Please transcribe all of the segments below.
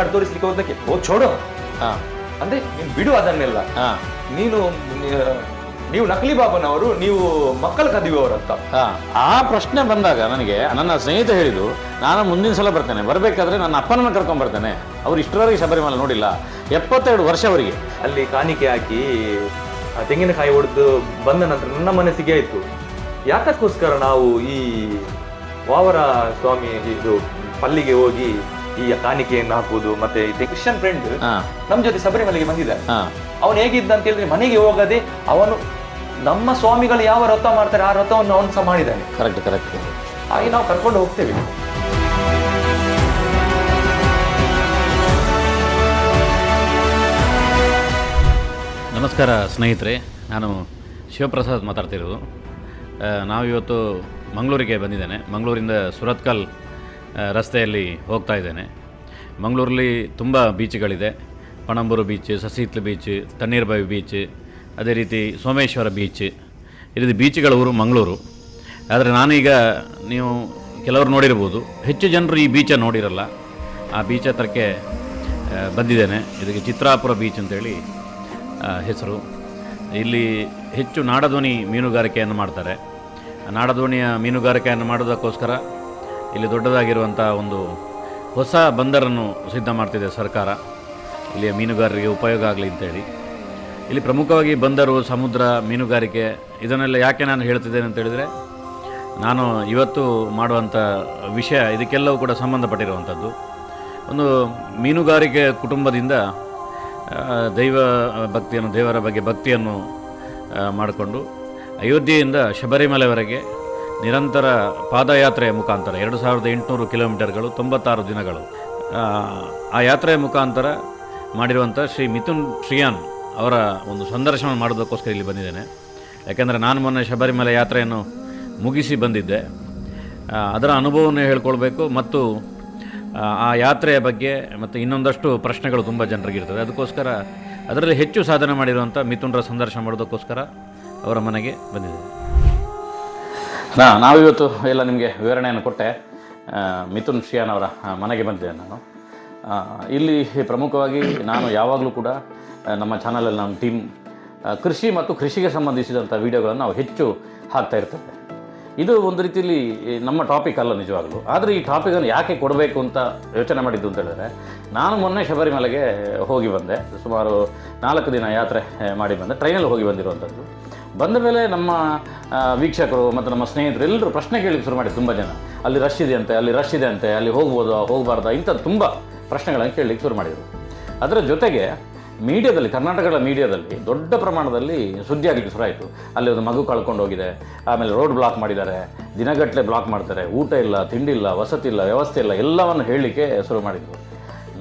Card ತೋರಿಸ್ಲಿಕ್ಕೆ ಹೋದಕ್ಕೆ ಓ ಚೋಡೋ ಹಾ. ಅಂದ್ರೆ ನೀನು ಬಿಡು ಅದನ್ನೆಲ್ಲ ಹಾ. ನೀನು ನೀವು ನಕಲಿ ಬಾಬನವರು ನೀವು ಮಕ್ಕಳ ಕದಿಯುವವರು ಅಂತ. ಹಾ. ಆ ಪ್ರಶ್ನೆ ಬಂದಾಗ ನನಗೆ ನನ್ನ ಸ್ನೇಹಿತ ಹೇಳಿದ್ದು ನಾನು ಮುಂದಿನ ಸಲ ಬರ್ತೇನೆ. ಬರಬೇಕಾದ್ರೆ ನನ್ನ ಅಪ್ಪನನ್ನ ಕರ್ಕೊಂಡು ಬರ್ತೇನೆ. ಅವ್ರು ಇಷ್ಟರವರೆಗೆ ಶಬರಿಮಲೆ ನೋಡಿಲ್ಲ. ಎಪ್ಪತ್ತೆರಡು ವರ್ಷ ಅವರಿಗೆ. ಅಲ್ಲಿ ಕಾಣಿಕೆ ಹಾಕಿ ಆ ತೆಂಗಿನಕಾಯಿ ಹೊಡೆದು ಬಂದ ನಂತರ ನನ್ನ ಮನಸ್ಸಿಗೆ ಆಯಿತು. ಯಾಕಕ್ಕೋಸ್ಕರ ನಾವು ಈ ವಾವರ ಸ್ವಾಮಿ ಇದು ಪಲ್ಲಿಗೆ ಹೋಗಿ ಈ ಕಾಣಿಕೆಯನ್ನು ಹಾಕುವುದು ಮತ್ತೆ ಈ ಕ್ರಿಶ್ಚಿಯನ್ ಫ್ರೆಂಡ್ ನಮ್ಮ ನಮ್ ಜೊತೆ ಸಬರಿಮಲೆಗೆ ಬಂದಿದ್ದಾರೆ. ಅವನು ಹೇಗಿದ್ದ ಅಂತ ಹೇಳಿದ್ರೆ ಮನೆಗೆ ಹೋಗದೆ ಅವನು ನಮ್ಮ ಸ್ವಾಮಿಗಳು ಯಾವ ವ್ರತ ಮಾಡ್ತಾರೆ ಆ ವ್ರತವನ್ನು ಅವನು ಸಹ ಮಾಡಿದ್ದಾನೆ. ಕರೆಕ್ಟ್ ಕರೆಕ್ಟ್ ಹಾಗೆ ನಾವು ಕರ್ಕೊಂಡು ಹೋಗ್ತೇವೆ. ನಮಸ್ಕಾರ ಸ್ನೇಹಿತರೆ ನಾನು ಶಿವಪ್ರಸಾದ್ ಮಾತಾಡ್ತಿರೋದು. ನಾವಿವತ್ತು ಮಂಗಳೂರಿಗೆ ಬಂದಿದ್ದೇನೆ. ಮಂಗಳೂರಿಂದ ಸುರತ್ಕಲ್ ರಸ್ತೆಯಲ್ಲಿ ಹೋಗ್ತಾ ಇದ್ದೇನೆ. ಮಂಗಳೂರಲ್ಲಿ ತುಂಬ ಬೀಚ್ಗಳಿದೆ. Panambur beach Sasihithlu beach, Tannirbhavi beach, ಅದೇ ರೀತಿ ಸೋಮೇಶ್ವರ ಬೀಚ್, ಈ ರೀತಿ ಬೀಚ್ಗಳ ಊರು ಮಂಗಳೂರು. ಆದರೆ ನಾನೀಗ ನೀವು ಕೆಲವರು ನೋಡಿರ್ಬೋದು, ಹೆಚ್ಚು ಜನರು ಈ ಬೀಚ ನೋಡಿರಲ್ಲ. ಆ ಬೀಚ್ ಹತ್ರಕ್ಕೆ ಬಂದಿದ್ದೇನೆ. ಇದಕ್ಕೆ ಚಿತ್ರಾಪುರ ಬೀಚ್ ಅಂತೇಳಿ ಹೆಸರು. ಇಲ್ಲಿ ಹೆಚ್ಚು ನಾಡಧ್ವನಿ ಮೀನುಗಾರಿಕೆಯನ್ನು ಮಾಡ್ತಾರೆ. ನಾಡದೋಣಿಯ ಮೀನುಗಾರಿಕೆಯನ್ನು ಮಾಡೋದಕ್ಕೋಸ್ಕರ ಇಲ್ಲಿ ದೊಡ್ಡದಾಗಿರುವಂಥ ಒಂದು ಹೊಸ ಬಂದರನ್ನು ಸಿದ್ಧ ಮಾಡ್ತಿದೆ ಸರ್ಕಾರ. ಇಲ್ಲಿಯ ಮೀನುಗಾರರಿಗೆ ಉಪಯೋಗ ಆಗಲಿ ಅಂತೇಳಿ ಇಲ್ಲಿ ಪ್ರಮುಖವಾಗಿ ಬಂದರು ಸಮುದ್ರ ಮೀನುಗಾರಿಕೆ, ಇದನ್ನೆಲ್ಲ ಯಾಕೆ ನಾನು ಹೇಳ್ತಿದ್ದೇನೆ ಅಂತ ಹೇಳಿದರೆ, ನಾನು ಇವತ್ತು ಮಾಡುವಂಥ ವಿಷಯ ಇದಕ್ಕೆಲ್ಲವೂ ಕೂಡ ಸಂಬಂಧಪಟ್ಟಿರುವಂಥದ್ದು. ಒಂದು ಮೀನುಗಾರಿಕೆ ಕುಟುಂಬದಿಂದ ದೈವ ಭಕ್ತಿಯನ್ನು, ದೇವರ ಬಗ್ಗೆ ಭಕ್ತಿಯನ್ನು ಮಾಡಿಕೊಂಡು, ಅಯೋಧ್ಯೆಯಿಂದ ಶಬರಿಮಲೆವರೆಗೆ ನಿರಂತರ ಪಾದಯಾತ್ರೆಯ ಮುಖಾಂತರ ಎರಡು ಸಾವಿರದ ಎಂಟುನೂರು ಕಿಲೋಮೀಟರ್ಗಳು ತೊಂಬತ್ತಾರು ದಿನಗಳು. ಆ, ಯಾತ್ರೆಯ ಮುಖಾಂತರ ಮಾಡಿರುವಂಥ ಶ್ರೀ ಮಿಥುನ್ ಶ್ರಿಯಾನ್ ಅವರ ಒಂದು ಸಂದರ್ಶನ ಮಾಡೋದಕ್ಕೋಸ್ಕರ ಇಲ್ಲಿ ಬಂದಿದ್ದೇನೆ. ಯಾಕೆಂದರೆ ನಾನು ಮೊನ್ನೆ ಶಬರಿಮಲೆ ಯಾತ್ರೆಯನ್ನು ಮುಗಿಸಿ ಬಂದಿದ್ದೆ. ಅದರ ಅನುಭವವನ್ನು ಹೇಳ್ಕೊಳ್ಬೇಕು ಮತ್ತು ಆ, ಆ ಯಾತ್ರೆಯ ಬಗ್ಗೆ ಮತ್ತು ಇನ್ನೊಂದಷ್ಟು ಪ್ರಶ್ನೆಗಳು ತುಂಬ ಜನರಿಗಿರ್ತದೆ ಅದಕ್ಕೋಸ್ಕರ ಅದರಲ್ಲಿ ಹೆಚ್ಚು ಸಾಧನೆ ಮಾಡಿರುವಂಥ ಮಿಥುನ್ರ ಸಂದರ್ಶನ ಮಾಡೋದಕ್ಕೋಸ್ಕರ ಅವರ ಮನೆಗೆ ಬಂದಿದೆ ನಾ, ನಾವಿವತ್ತು ಎಲ್ಲ ನಿಮಗೆ ವಿವರಣೆಯನ್ನು ಕೊಟ್ಟೆ. ಮಿಥುನ್ ಶಿಯಾನ್ ಅವರ ಮನೆಗೆ ಬಂದಿದ್ದೆ ನಾನು. ಇಲ್ಲಿ ಪ್ರಮುಖವಾಗಿ ನಾನು ಯಾವಾಗಲೂ ಕೂಡ ನಮ್ಮ ಚಾನಲಲ್ಲಿ ನಮ್ಮ ಟೀಮ್ ಕೃಷಿ ಮತ್ತು ಕೃಷಿಗೆ ಸಂಬಂಧಿಸಿದಂಥ ವಿಡಿಯೋಗಳನ್ನು ನಾವು ಹೆಚ್ಚು ಹಾಕ್ತಾ ಇರ್ತೇವೆ. ಇದು ಒಂದು ರೀತಿಯಲ್ಲಿ ನಮ್ಮ ಟಾಪಿಕ್ ಅಲ್ಲ ನಿಜವಾಗ್ಲೂ. ಆದರೆ ಈ ಟಾಪಿಕನ್ನು ಯಾಕೆ ಕೊಡಬೇಕು ಅಂತ ಯೋಚನೆ ಮಾಡಿದ್ದು ಅಂತ ಹೇಳಿದ್ರೆ, ನಾನು ಮೊನ್ನೆ ಶಬರಿಮಲೆಗೆ ಹೋಗಿ ಬಂದೆ. ಸುಮಾರು ನಾಲ್ಕು ದಿನ ಯಾತ್ರೆ ಮಾಡಿ ಬಂದೆ. ಟ್ರೈನಲ್ಲಿ ಹೋಗಿ ಬಂದಿರುವಂಥದ್ದು ಬಂದ ಮೇಲೆ ನಮ್ಮ ವೀಕ್ಷಕರು ಮತ್ತು ನಮ್ಮ ಸ್ನೇಹಿತರು ಎಲ್ಲರೂ ಪ್ರಶ್ನೆ ಕೇಳಿ ಶುರು ಮಾಡಿ ತುಂಬ ಜನ. ಅಲ್ಲಿ ರಶ್ ಇದೆ ಅಂತೆ ಅಲ್ಲಿ ರಶ್ ಇದೆ ಅಂತೆ ಅಲ್ಲಿ ಹೋಗ್ಬೋದಾ, ಹೋಗಬಾರ್ದ ಇಂಥ ತುಂಬ ಪ್ರಶ್ನೆಗಳನ್ನು ಕೇಳಲಿಕ್ಕೆ ಶುರು ಮಾಡಿದರು. ಅದರ ಜೊತೆಗೆ ಮೀಡಿಯಾದಲ್ಲಿ, ಕರ್ನಾಟಕದ ಮೀಡಿಯಾದಲ್ಲಿ ದೊಡ್ಡ ಪ್ರಮಾಣದಲ್ಲಿ ಸುದ್ದಿ ಆಗಲಿಕ್ಕೆ ಶುರು ಆಯಿತು. ಅಲ್ಲಿ ಒಂದು ಮಗು ಕಳ್ಕೊಂಡು ಹೋಗಿದೆ, ಆಮೇಲೆ ರೋಡ್ ಬ್ಲಾಕ್ ಮಾಡಿದ್ದಾರೆ, ದಿನಗಟ್ಟಲೆ ಬ್ಲಾಕ್ ಮಾಡ್ತಾರೆ, ಊಟ ಇಲ್ಲ, ತಿಂಡಿ ಇಲ್ಲ, ವಸತಿ ಇಲ್ಲ, ವ್ಯವಸ್ಥೆ ಇಲ್ಲ, ಎಲ್ಲವನ್ನು ಹೇಳಲಿಕ್ಕೆ ಶುರು ಮಾಡಿದರು.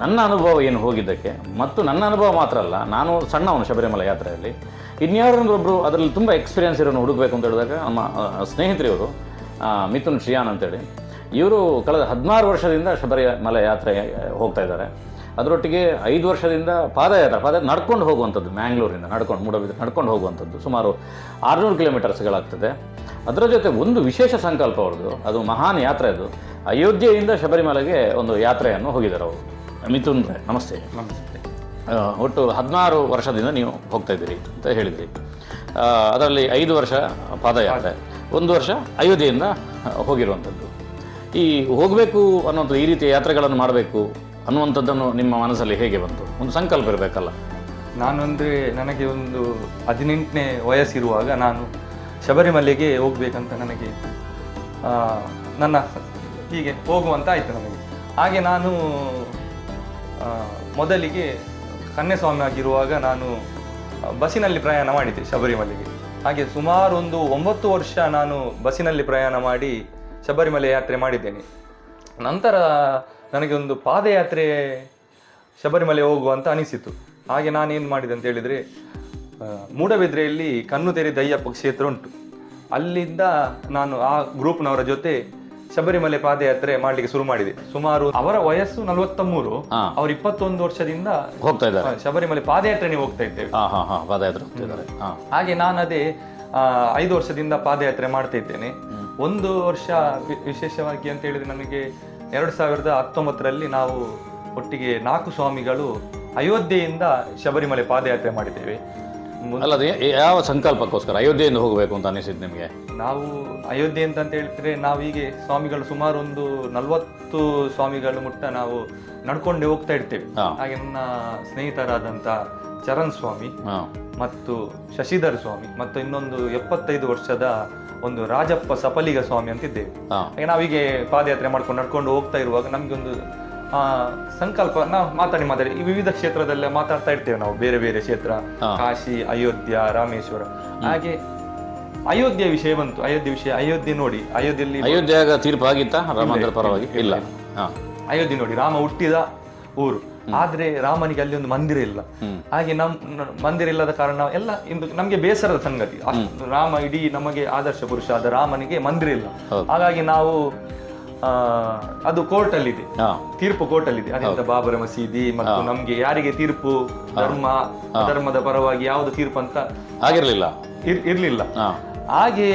ನನ್ನ ಅನುಭವ ಏನು ಹೋಗಿದ್ದಕ್ಕೆ, ಮತ್ತು ನನ್ನ ಅನುಭವ ಮಾತ್ರ ಅಲ್ಲ, ನಾನು ಸಣ್ಣವನು ಶಬರಿಮಲೆ ಯಾತ್ರೆಯಲ್ಲಿ ಇನ್ಯಾರೊಬ್ಬರು ಅದರಲ್ಲಿ ತುಂಬ ಎಕ್ಸ್ಪೀರಿಯನ್ಸ್ ಇರೋನು ಹುಡುಕಬೇಕು ಅಂತ ಹೇಳಿದಾಗ ನಮ್ಮ ಆ, ಮಿಥುನ್ ಶ್ರಿಯಾನ್ ಅಂತೇಳಿ. ಇವರು ಕಳೆದ ಹದಿನಾರು ವರ್ಷದಿಂದ ಶಬರಿಮಲೆ ಯಾತ್ರೆ ಹೋಗ್ತಾ ಇದ್ದಾರೆ. ಅದರೊಟ್ಟಿಗೆ ಐದು ವರ್ಷದಿಂದ ಪಾದಯಾತ್ರೆ ಪಾದ ನಡ್ಕೊಂಡು ಹೋಗುವಂಥದ್ದು ಮ್ಯಾಂಗ್ಳೂರಿಂದ ನಡ್ಕೊಂಡು ಮೂಡಬಿದ್ರೆ ನಡ್ಕೊಂಡು ಹೋಗುವಂಥದ್ದು. ಸುಮಾರು ಆರುನೂರು ಕಿಲೋಮೀಟರ್ಸ್ಗಳಾಗ್ತದೆ ಅದರ ಜೊತೆ ಒಂದು ವಿಶೇಷ ಸಂಕಲ್ಪ ಅವ್ರದ್ದು ಅದು ಮಹಾನ್ ಯಾತ್ರೆ ಅದು. ಅಯೋಧ್ಯೆಯಿಂದ ಶಬರಿಮಲೆಗೆ ಒಂದು ಯಾತ್ರೆಯನ್ನು ಹೋಗಿದ್ದಾರೆ ಅವರು. ಮಿಥುನ್ ನಮಸ್ತೆ. ನಮಸ್ತೆ. ಒಟ್ಟು ಹದಿನಾರು ವರ್ಷದಿಂದ ನೀವು ಹೋಗ್ತಾ ಇದ್ದೀರಿ ಅಂತ ಹೇಳಿದ್ರಿ. ಅದರಲ್ಲಿ ಐದು ವರ್ಷ ಪಾದಯಾತ್ರೆ, ಒಂದು ವರ್ಷ ಅಯೋಧ್ಯೆಯಿಂದ ಹೋಗಿರುವಂಥದ್ದು. ಈ ಹೋಗಬೇಕು ಅನ್ನೋದು ಈ ರೀತಿಯ ಯಾತ್ರೆಗಳನ್ನು ಮಾಡಬೇಕು ಅನ್ನುವಂಥದ್ದನ್ನು ನಿಮ್ಮ ಮನಸ್ಸಲ್ಲಿ ಹೇಗೆ ಬಂತು? ಒಂದು ಸಂಕಲ್ಪ ಇರಬೇಕಲ್ಲ. ನಾನು ಅಂದರೆ ನನಗೆ ಒಂದು ಹದಿನೆಂಟನೇ ವಯಸ್ಸಿರುವಾಗ ನಾನು ಶಬರಿಮಲೆಗೆ ಹೋಗಬೇಕಂತ ನನಗೆ ನನ್ನ ಹೀಗೆ ಹೋಗುವಂತ ಆಯಿತು ನನಗೆ. ಹಾಗೆ ನಾನು ಮೊದಲಿಗೆ ಕನ್ಯಾಸ್ವಾಮಿ ಆಗಿರುವಾಗ ನಾನು ಬಸ್ಸಿನಲ್ಲಿ ಪ್ರಯಾಣ ಮಾಡಿದ್ದೆ ಶಬರಿಮಲೆಗೆ. ಹಾಗೆ ಸುಮಾರು ಒಂದು ಒಂಬತ್ತು ವರ್ಷ ನಾನು ಬಸ್ಸಿನಲ್ಲಿ ಪ್ರಯಾಣ ಮಾಡಿ ಶಬರಿಮಲೆ ಯಾತ್ರೆ ಮಾಡಿದ್ದೇನೆ. ನಂತರ ನನಗೆ ಒಂದು ಪಾದಯಾತ್ರೆ ಶಬರಿಮಲೆ ಹೋಗುವಂತ ಅನಿಸಿತು. ಹಾಗೆ ನಾನೇನು ಮಾಡಿದೆ ಅಂತ ಹೇಳಿದರೆ ಮೂಡಬಿದ್ರೆಯಲ್ಲಿ ಕಣ್ಣು ತೆರೆದ ಅಯ್ಯಪ್ಪ ಕ್ಷೇತ್ರ ಉಂಟು. ಅಲ್ಲಿಂದ ನಾನು ಆ ಗ್ರೂಪ್ನವರ ಜೊತೆ ಶಬರಿಮಲೆ ಪಾದಯಾತ್ರೆ ಮಾಡ್ಲಿಕ್ಕೆ ಶುರು ಮಾಡಿದೆ. ಸುಮಾರು ಅವರ ವಯಸ್ಸು ನಲವತ್ತ ಮೂರು ಅವ್ರ ಇಪ್ಪತ್ತೊಂದು ವರ್ಷದಿಂದ ಹೋಗ್ತಾ ಇದ್ದಾರೆ. ಶಬರಿಮಲೆ ಪಾದಯಾತ್ರೆನೇ ಹೋಗ್ತಾ ಇದ್ದೇವೆ. ಹಾಂ ಹಾಂ ಹಾಂ ಪಾದಯಾತ್ರೆ ಹೋಗ್ತಿದ್ದಾರೆ ಹಾಗೆ ನಾನು ಅದೇ ಐದು ವರ್ಷದಿಂದ ಪಾದಯಾತ್ರೆ ಮಾಡ್ತಾ ಇದ್ದೇನೆ. ಒಂದು ವರ್ಷ ವಿಶೇಷವಾಗಿ ಅಂತ ಹೇಳಿದ್ರೆ ನಮಗೆ ಎರಡು ಸಾವಿರದ ಹತ್ತೊಂಬತ್ತರಲ್ಲಿ ನಾವು ಒಟ್ಟಿಗೆ ನಾಲ್ಕು ಸ್ವಾಮಿಗಳು ಅಯೋಧ್ಯೆಯಿಂದ ಶಬರಿಮಲೆ ಪಾದಯಾತ್ರೆ ಮಾಡಿದ್ದೇವೆ. ಅಲ್ಲದೆ ಅಲ್ಲ ಯಾವ ಸಂಕಲ್ಪಕ್ಕೋಸ್ಕರ ಅಯೋಧ್ಯೆಯಿಂದ ಹೋಗಬೇಕು ಅಂತ ಅನಿಸಿದ್ದು ನಿಮಗೆ? ನಾವು ಅಯೋಧ್ಯೆ ಅಂತ ಅಂತ ಹೇಳಿದ್ರೆ ನಾವು ಹೀಗೆ ಸ್ವಾಮಿಗಳು ಸುಮಾರು ಒಂದು ನಲವತ್ತು ಸ್ವಾಮಿಗಳು ಮುಟ್ಟ ನಾವು ನಡ್ಕೊಂಡೇ ಹೋಗ್ತಾ ಇರ್ತೇವೆ. ಹಾಗೆ ನನ್ನ ಸ್ನೇಹಿತರಾದಂತ ಚರಣ್ ಸ್ವಾಮಿ ಮತ್ತು ಶಶಿಧರ್ ಸ್ವಾಮಿ ಮತ್ತು ಇನ್ನೊಂದು ಎಪ್ಪತ್ತೈದು ವರ್ಷದ ಒಂದು ರಾಜಪ್ಪ ಸಪಲಿಗ ಸ್ವಾಮಿ ಅಂತ ಹಾಗೆ ನಾವೀಗೆ ಪಾದಯಾತ್ರೆ ಮಾಡ್ಕೊಂಡು ನಡ್ಕೊಂಡು ಹೋಗ್ತಾ ಇರುವಾಗ ನಮ್ಗೆ ಒಂದು ಆ, ಸಂಕಲ್ಪ ನಾವು ಮಾತಾಡಿ ಮಾತಾಡಿ ಈ ವಿವಿಧ ಕ್ಷೇತ್ರದಲ್ಲೇ ಮಾತಾಡ್ತಾ ಇರ್ತೇವೆ ನಾವು. ಬೇರೆ ಬೇರೆ ಕ್ಷೇತ್ರ ಕಾಶಿ ಅಯೋಧ್ಯ ರಾಮೇಶ್ವರ. ಹಾಗೆ ಅಯೋಧ್ಯೆ ವಿಷಯ ಬಂತು. ಅಯೋಧ್ಯೆ ವಿಷಯ ಅಯೋಧ್ಯೆ ನೋಡಿ. ಅಯೋಧ್ಯೆಯಲ್ಲಿ ಅಯೋಧ್ಯೆಯಾಗ ತೀರ್ಪು ಆಗಿತ್ತಾ? ರಾಮ ಪರವಾಗಿ? ಇಲ್ಲ. ಅಯೋಧ್ಯೆ ನೋಡಿ. ರಾಮ ಹುಟ್ಟಿದ ಊರು. ಆದ್ರೆ ರಾಮನಿಗೆ ಅಲ್ಲಿ ಒಂದು ಮಂದಿರ ಇಲ್ಲ. ಹಾಗೆ ನಮ್ ಮಂದಿರ ಇಲ್ಲದ ಕಾರಣ ಎಲ್ಲ ಇಂದು ನಮ್ಗೆ ಬೇಸರದ ಸಂಗತಿ. ರಾಮ ಇಡೀ ನಮಗೆ ಆದರ್ಶ ಪುರುಷ ಆದ ರಾಮನಿಗೆ ಮಂದಿರ ಇಲ್ಲ. ಹಾಗಾಗಿ ನಾವು ಆ, ಅದು ಕೋರ್ಟ್ ಅಲ್ಲಿ ಇದೆ ತೀರ್ಪು ಕೋರ್ಟ್ ಅಲ್ಲಿ ಇದೆ ಅದರಿಂದ ಬಾಬರ ಮಸೀದಿ ಮತ್ತು ನಮ್ಗೆ ಯಾರಿಗೆ ತೀರ್ಪು ಧರ್ಮ ಧರ್ಮದ ಪರವಾಗಿ ಯಾವುದು ತೀರ್ಪು ಅಂತ ಆಗಿರ್ಲಿಲ್ಲ. ಇರ್- ಇರ್ಲಿಲ್ಲ. ಹಾಗೆ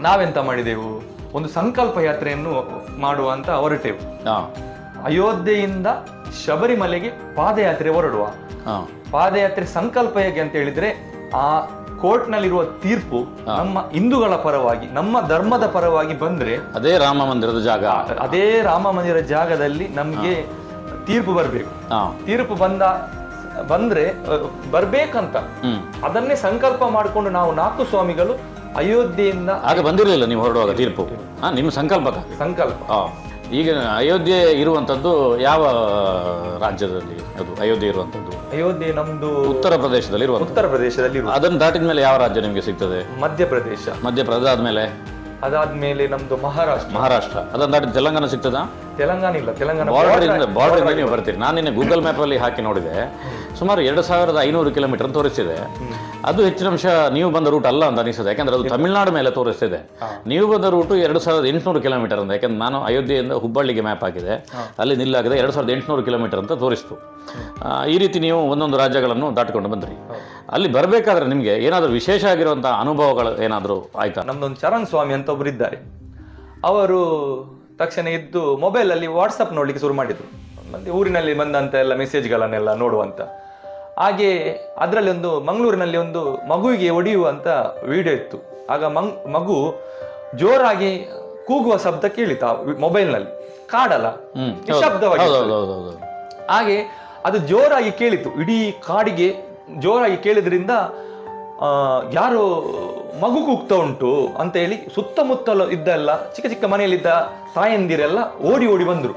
ನಾವೆಂತ ಮಾಡಿದೆವು? ಒಂದು ಸಂಕಲ್ಪ ಯಾತ್ರೆಯನ್ನು ಮಾಡುವ ಅಂತ ಹೊರಟೆವು ಅಯೋಧ್ಯೆಯಿಂದ ಶಬರಿಮಲೆಗೆ ಪಾದಯಾತ್ರೆ ಹೊರಡುವ. ಪಾದಯಾತ್ರೆ ಸಂಕಲ್ಪ ಹೇಗೆ ಅಂತ ಹೇಳಿದ್ರೆ ಆ ಕೋರ್ಟ್ನಲ್ಲಿರುವ ತೀರ್ಪು ನಮ್ಮ ಹಿಂದೂಗಳ ಪರವಾಗಿ ನಮ್ಮ ಧರ್ಮದ ಪರವಾಗಿ ಬಂದ್ರೆ ಅದೇ ರಾಮ ಮಂದಿರದ ಜಾಗ. ಅದೇ ರಾಮ ಮಂದಿರ ಜಾಗದಲ್ಲಿ ನಮ್ಗೆ ತೀರ್ಪು ಬರಬೇಕು. ತೀರ್ಪು ಬಂದ ಬಂದ್ರೆ ಬರ್ಬೇಕಂತ. ಅದನ್ನೇ ಸಂಕಲ್ಪ ಮಾಡಿಕೊಂಡು ನಾವು ನಾಲ್ಕು ಸ್ವಾಮಿಗಳು ಅಯೋಧ್ಯೆಯಿಂದ ಆಗ ಬಂದಿರಲಿಲ್ಲ ನೀವು ಹೊರಡುವಾಗ ತೀರ್ಪು. ನಿಮ್ಮ ಸಂಕಲ್ಪ ಸಂಕಲ್ಪ. ಈಗ ಅಯೋಧ್ಯೆ ಇರುವಂತದ್ದು ಯಾವ ರಾಜ್ಯದಲ್ಲಿ ಅದು ಅಯೋಧ್ಯೆ ಇರುವಂತದ್ದು? ಅಯೋಧ್ಯೆ ನಮ್ದು ಉತ್ತರ ಪ್ರದೇಶದಲ್ಲಿ ಉತ್ತರ ಪ್ರದೇಶದಲ್ಲಿ. ಅದನ್ನು ದಾಟಿದ ಮೇಲೆ ಯಾವ ರಾಜ್ಯ ನಿಮಗೆ ಸಿಗ್ತದೆ? ಮಧ್ಯಪ್ರದೇಶ. ಮಧ್ಯಪ್ರದೇಶ ಆದಮೇಲೆ? ಅದಾದ್ಮೇಲೆ ನಮ್ದು ಮಹಾರಾಷ್ಟ್ರ. ಮಹಾರಾಷ್ಟ್ರ. ದಾಟಿದ ತೆಲಂಗಾಣ ಸಿಗ್ತದಾ? ತೆಲಂಗಾಣ ಇಲ್ಲ ತೆಲಂಗಾಣ ಬಾರ್ಡರ್ ಇಂದ ಬಾರ್ಡರ್ ನೀವು ಬರ್ತೀರಿ. ನಾನು ನಿನ್ನೆ ಗೂಗಲ್ ಮ್ಯಾಪಲ್ಲಿ ಹಾಕಿ ನೋಡಿದೆ. ಸುಮಾರು ಎರಡು ಸಾವಿರದ ಐನೂರು ಕಿಲೋಮೀಟರ್ ತೋರಿಸ್ತಿದೆ ಅದು ಹೆಚ್ಚಿನ ಅಂಶ ನೀವು ಬಂದ ರೂಟ್ ಅಲ್ಲ ಅಂತ ಅನಿಸುತ್ತೆ. ಯಾಕಂದ್ರೆ ಅದು ತಮಿಳುನಾಡು ಮೇಲೆ ತೋರಿಸ್ತಿದೆ. ನೀವು ಬಂದ ರೂಟು ಎರಡು ಸಾವಿರದ ಎಂಟುನೂರು ಕಿಲೋಮೀಟರ್ ಅಂತ. ಯಾಕಂದ್ರೆ ನಾನು ಅಯೋಧ್ಯೆಯಿಂದ ಹುಬ್ಬಳ್ಳಿಗೆ ಮ್ಯಾಪ್ ಹಾಕಿದೆ. ಅಲ್ಲಿ ನಿಲ್ಲಾಗಿದೆ ಎರಡು ಸಾವಿರದ ಎಂಟುನೂರು ಕಿಲೋಮೀಟರ್ ಅಂತ ತೋರಿಸ್ತು. ಈ ರೀತಿ ನೀವು ಒಂದೊಂದು ರಾಜ್ಯಗಳನ್ನು ದಾಟಿಕೊಂಡು ಬಂದ್ರಿ. ಅಲ್ಲಿ ಬರಬೇಕಾದ್ರೆ ನಿಮಗೆ ಏನಾದರೂ ವಿಶೇಷ ಆಗಿರುವಂಥ ಅನುಭವಗಳು ಏನಾದರೂ ಆಯ್ತಾ? ನಮ್ದೊಂದು ಚರಣ್ ಸ್ವಾಮಿ ಅಂತ ಒಬ್ಬರು ಇದ್ದಾರೆ. ಅವರು ತಕ್ಷಣ ಇದ್ದು ಮೊಬೈಲ್ ಅಲ್ಲಿ ವಾಟ್ಸಪ್ ನೋಡ್ಲಿಕ್ಕೆ ಶುರು ಮಾಡಿದ್ರು. ಮತ್ತೆ ಊರಿನಲ್ಲಿ ಬಂದಂತ ಎಲ್ಲ ಮೆಸೇಜ್ಗಳನ್ನೆಲ್ಲ ನೋಡುವಂತ. ಹಾಗೆ ಅದರಲ್ಲಿ ಒಂದು ಮಂಗಳೂರಿನಲ್ಲಿ ಒಂದು ಮಗುವಿಗೆ ಒಡೆಯುವಂತ ವಿಡಿಯೋ ಇತ್ತು. ಆಗ ಮಂಗ್ ಮಗು ಜೋರಾಗಿ ಕೂಗುವ ಶಬ್ದ ಕೇಳಿತ ಮೊಬೈಲ್ನಲ್ಲಿ ಕಾಡಲ್ಲ. ನಿಶಬ್ದವಾಗಿ ಹಾಗೆ ಅದು ಜೋರಾಗಿ ಕೇಳಿತು. ಇಡೀ ಕಾಡಿಗೆ ಜೋರಾಗಿ ಕೇಳಿದ್ರಿಂದ ಆ, ಯಾರೋ ಮಗು ಕೂಗ್ತಾ ಉಂಟು ಅಂತ ಹೇಳಿ ಸುತ್ತಮುತ್ತಲು ಇದ್ದೆಲ್ಲ ಚಿಕ್ಕ ಚಿಕ್ಕ ಮನೆಯಲ್ಲಿದ್ದ ತಾಯಂದಿರೆಲ್ಲ ಓಡಿ ಓಡಿ ಬಂದ್ರು.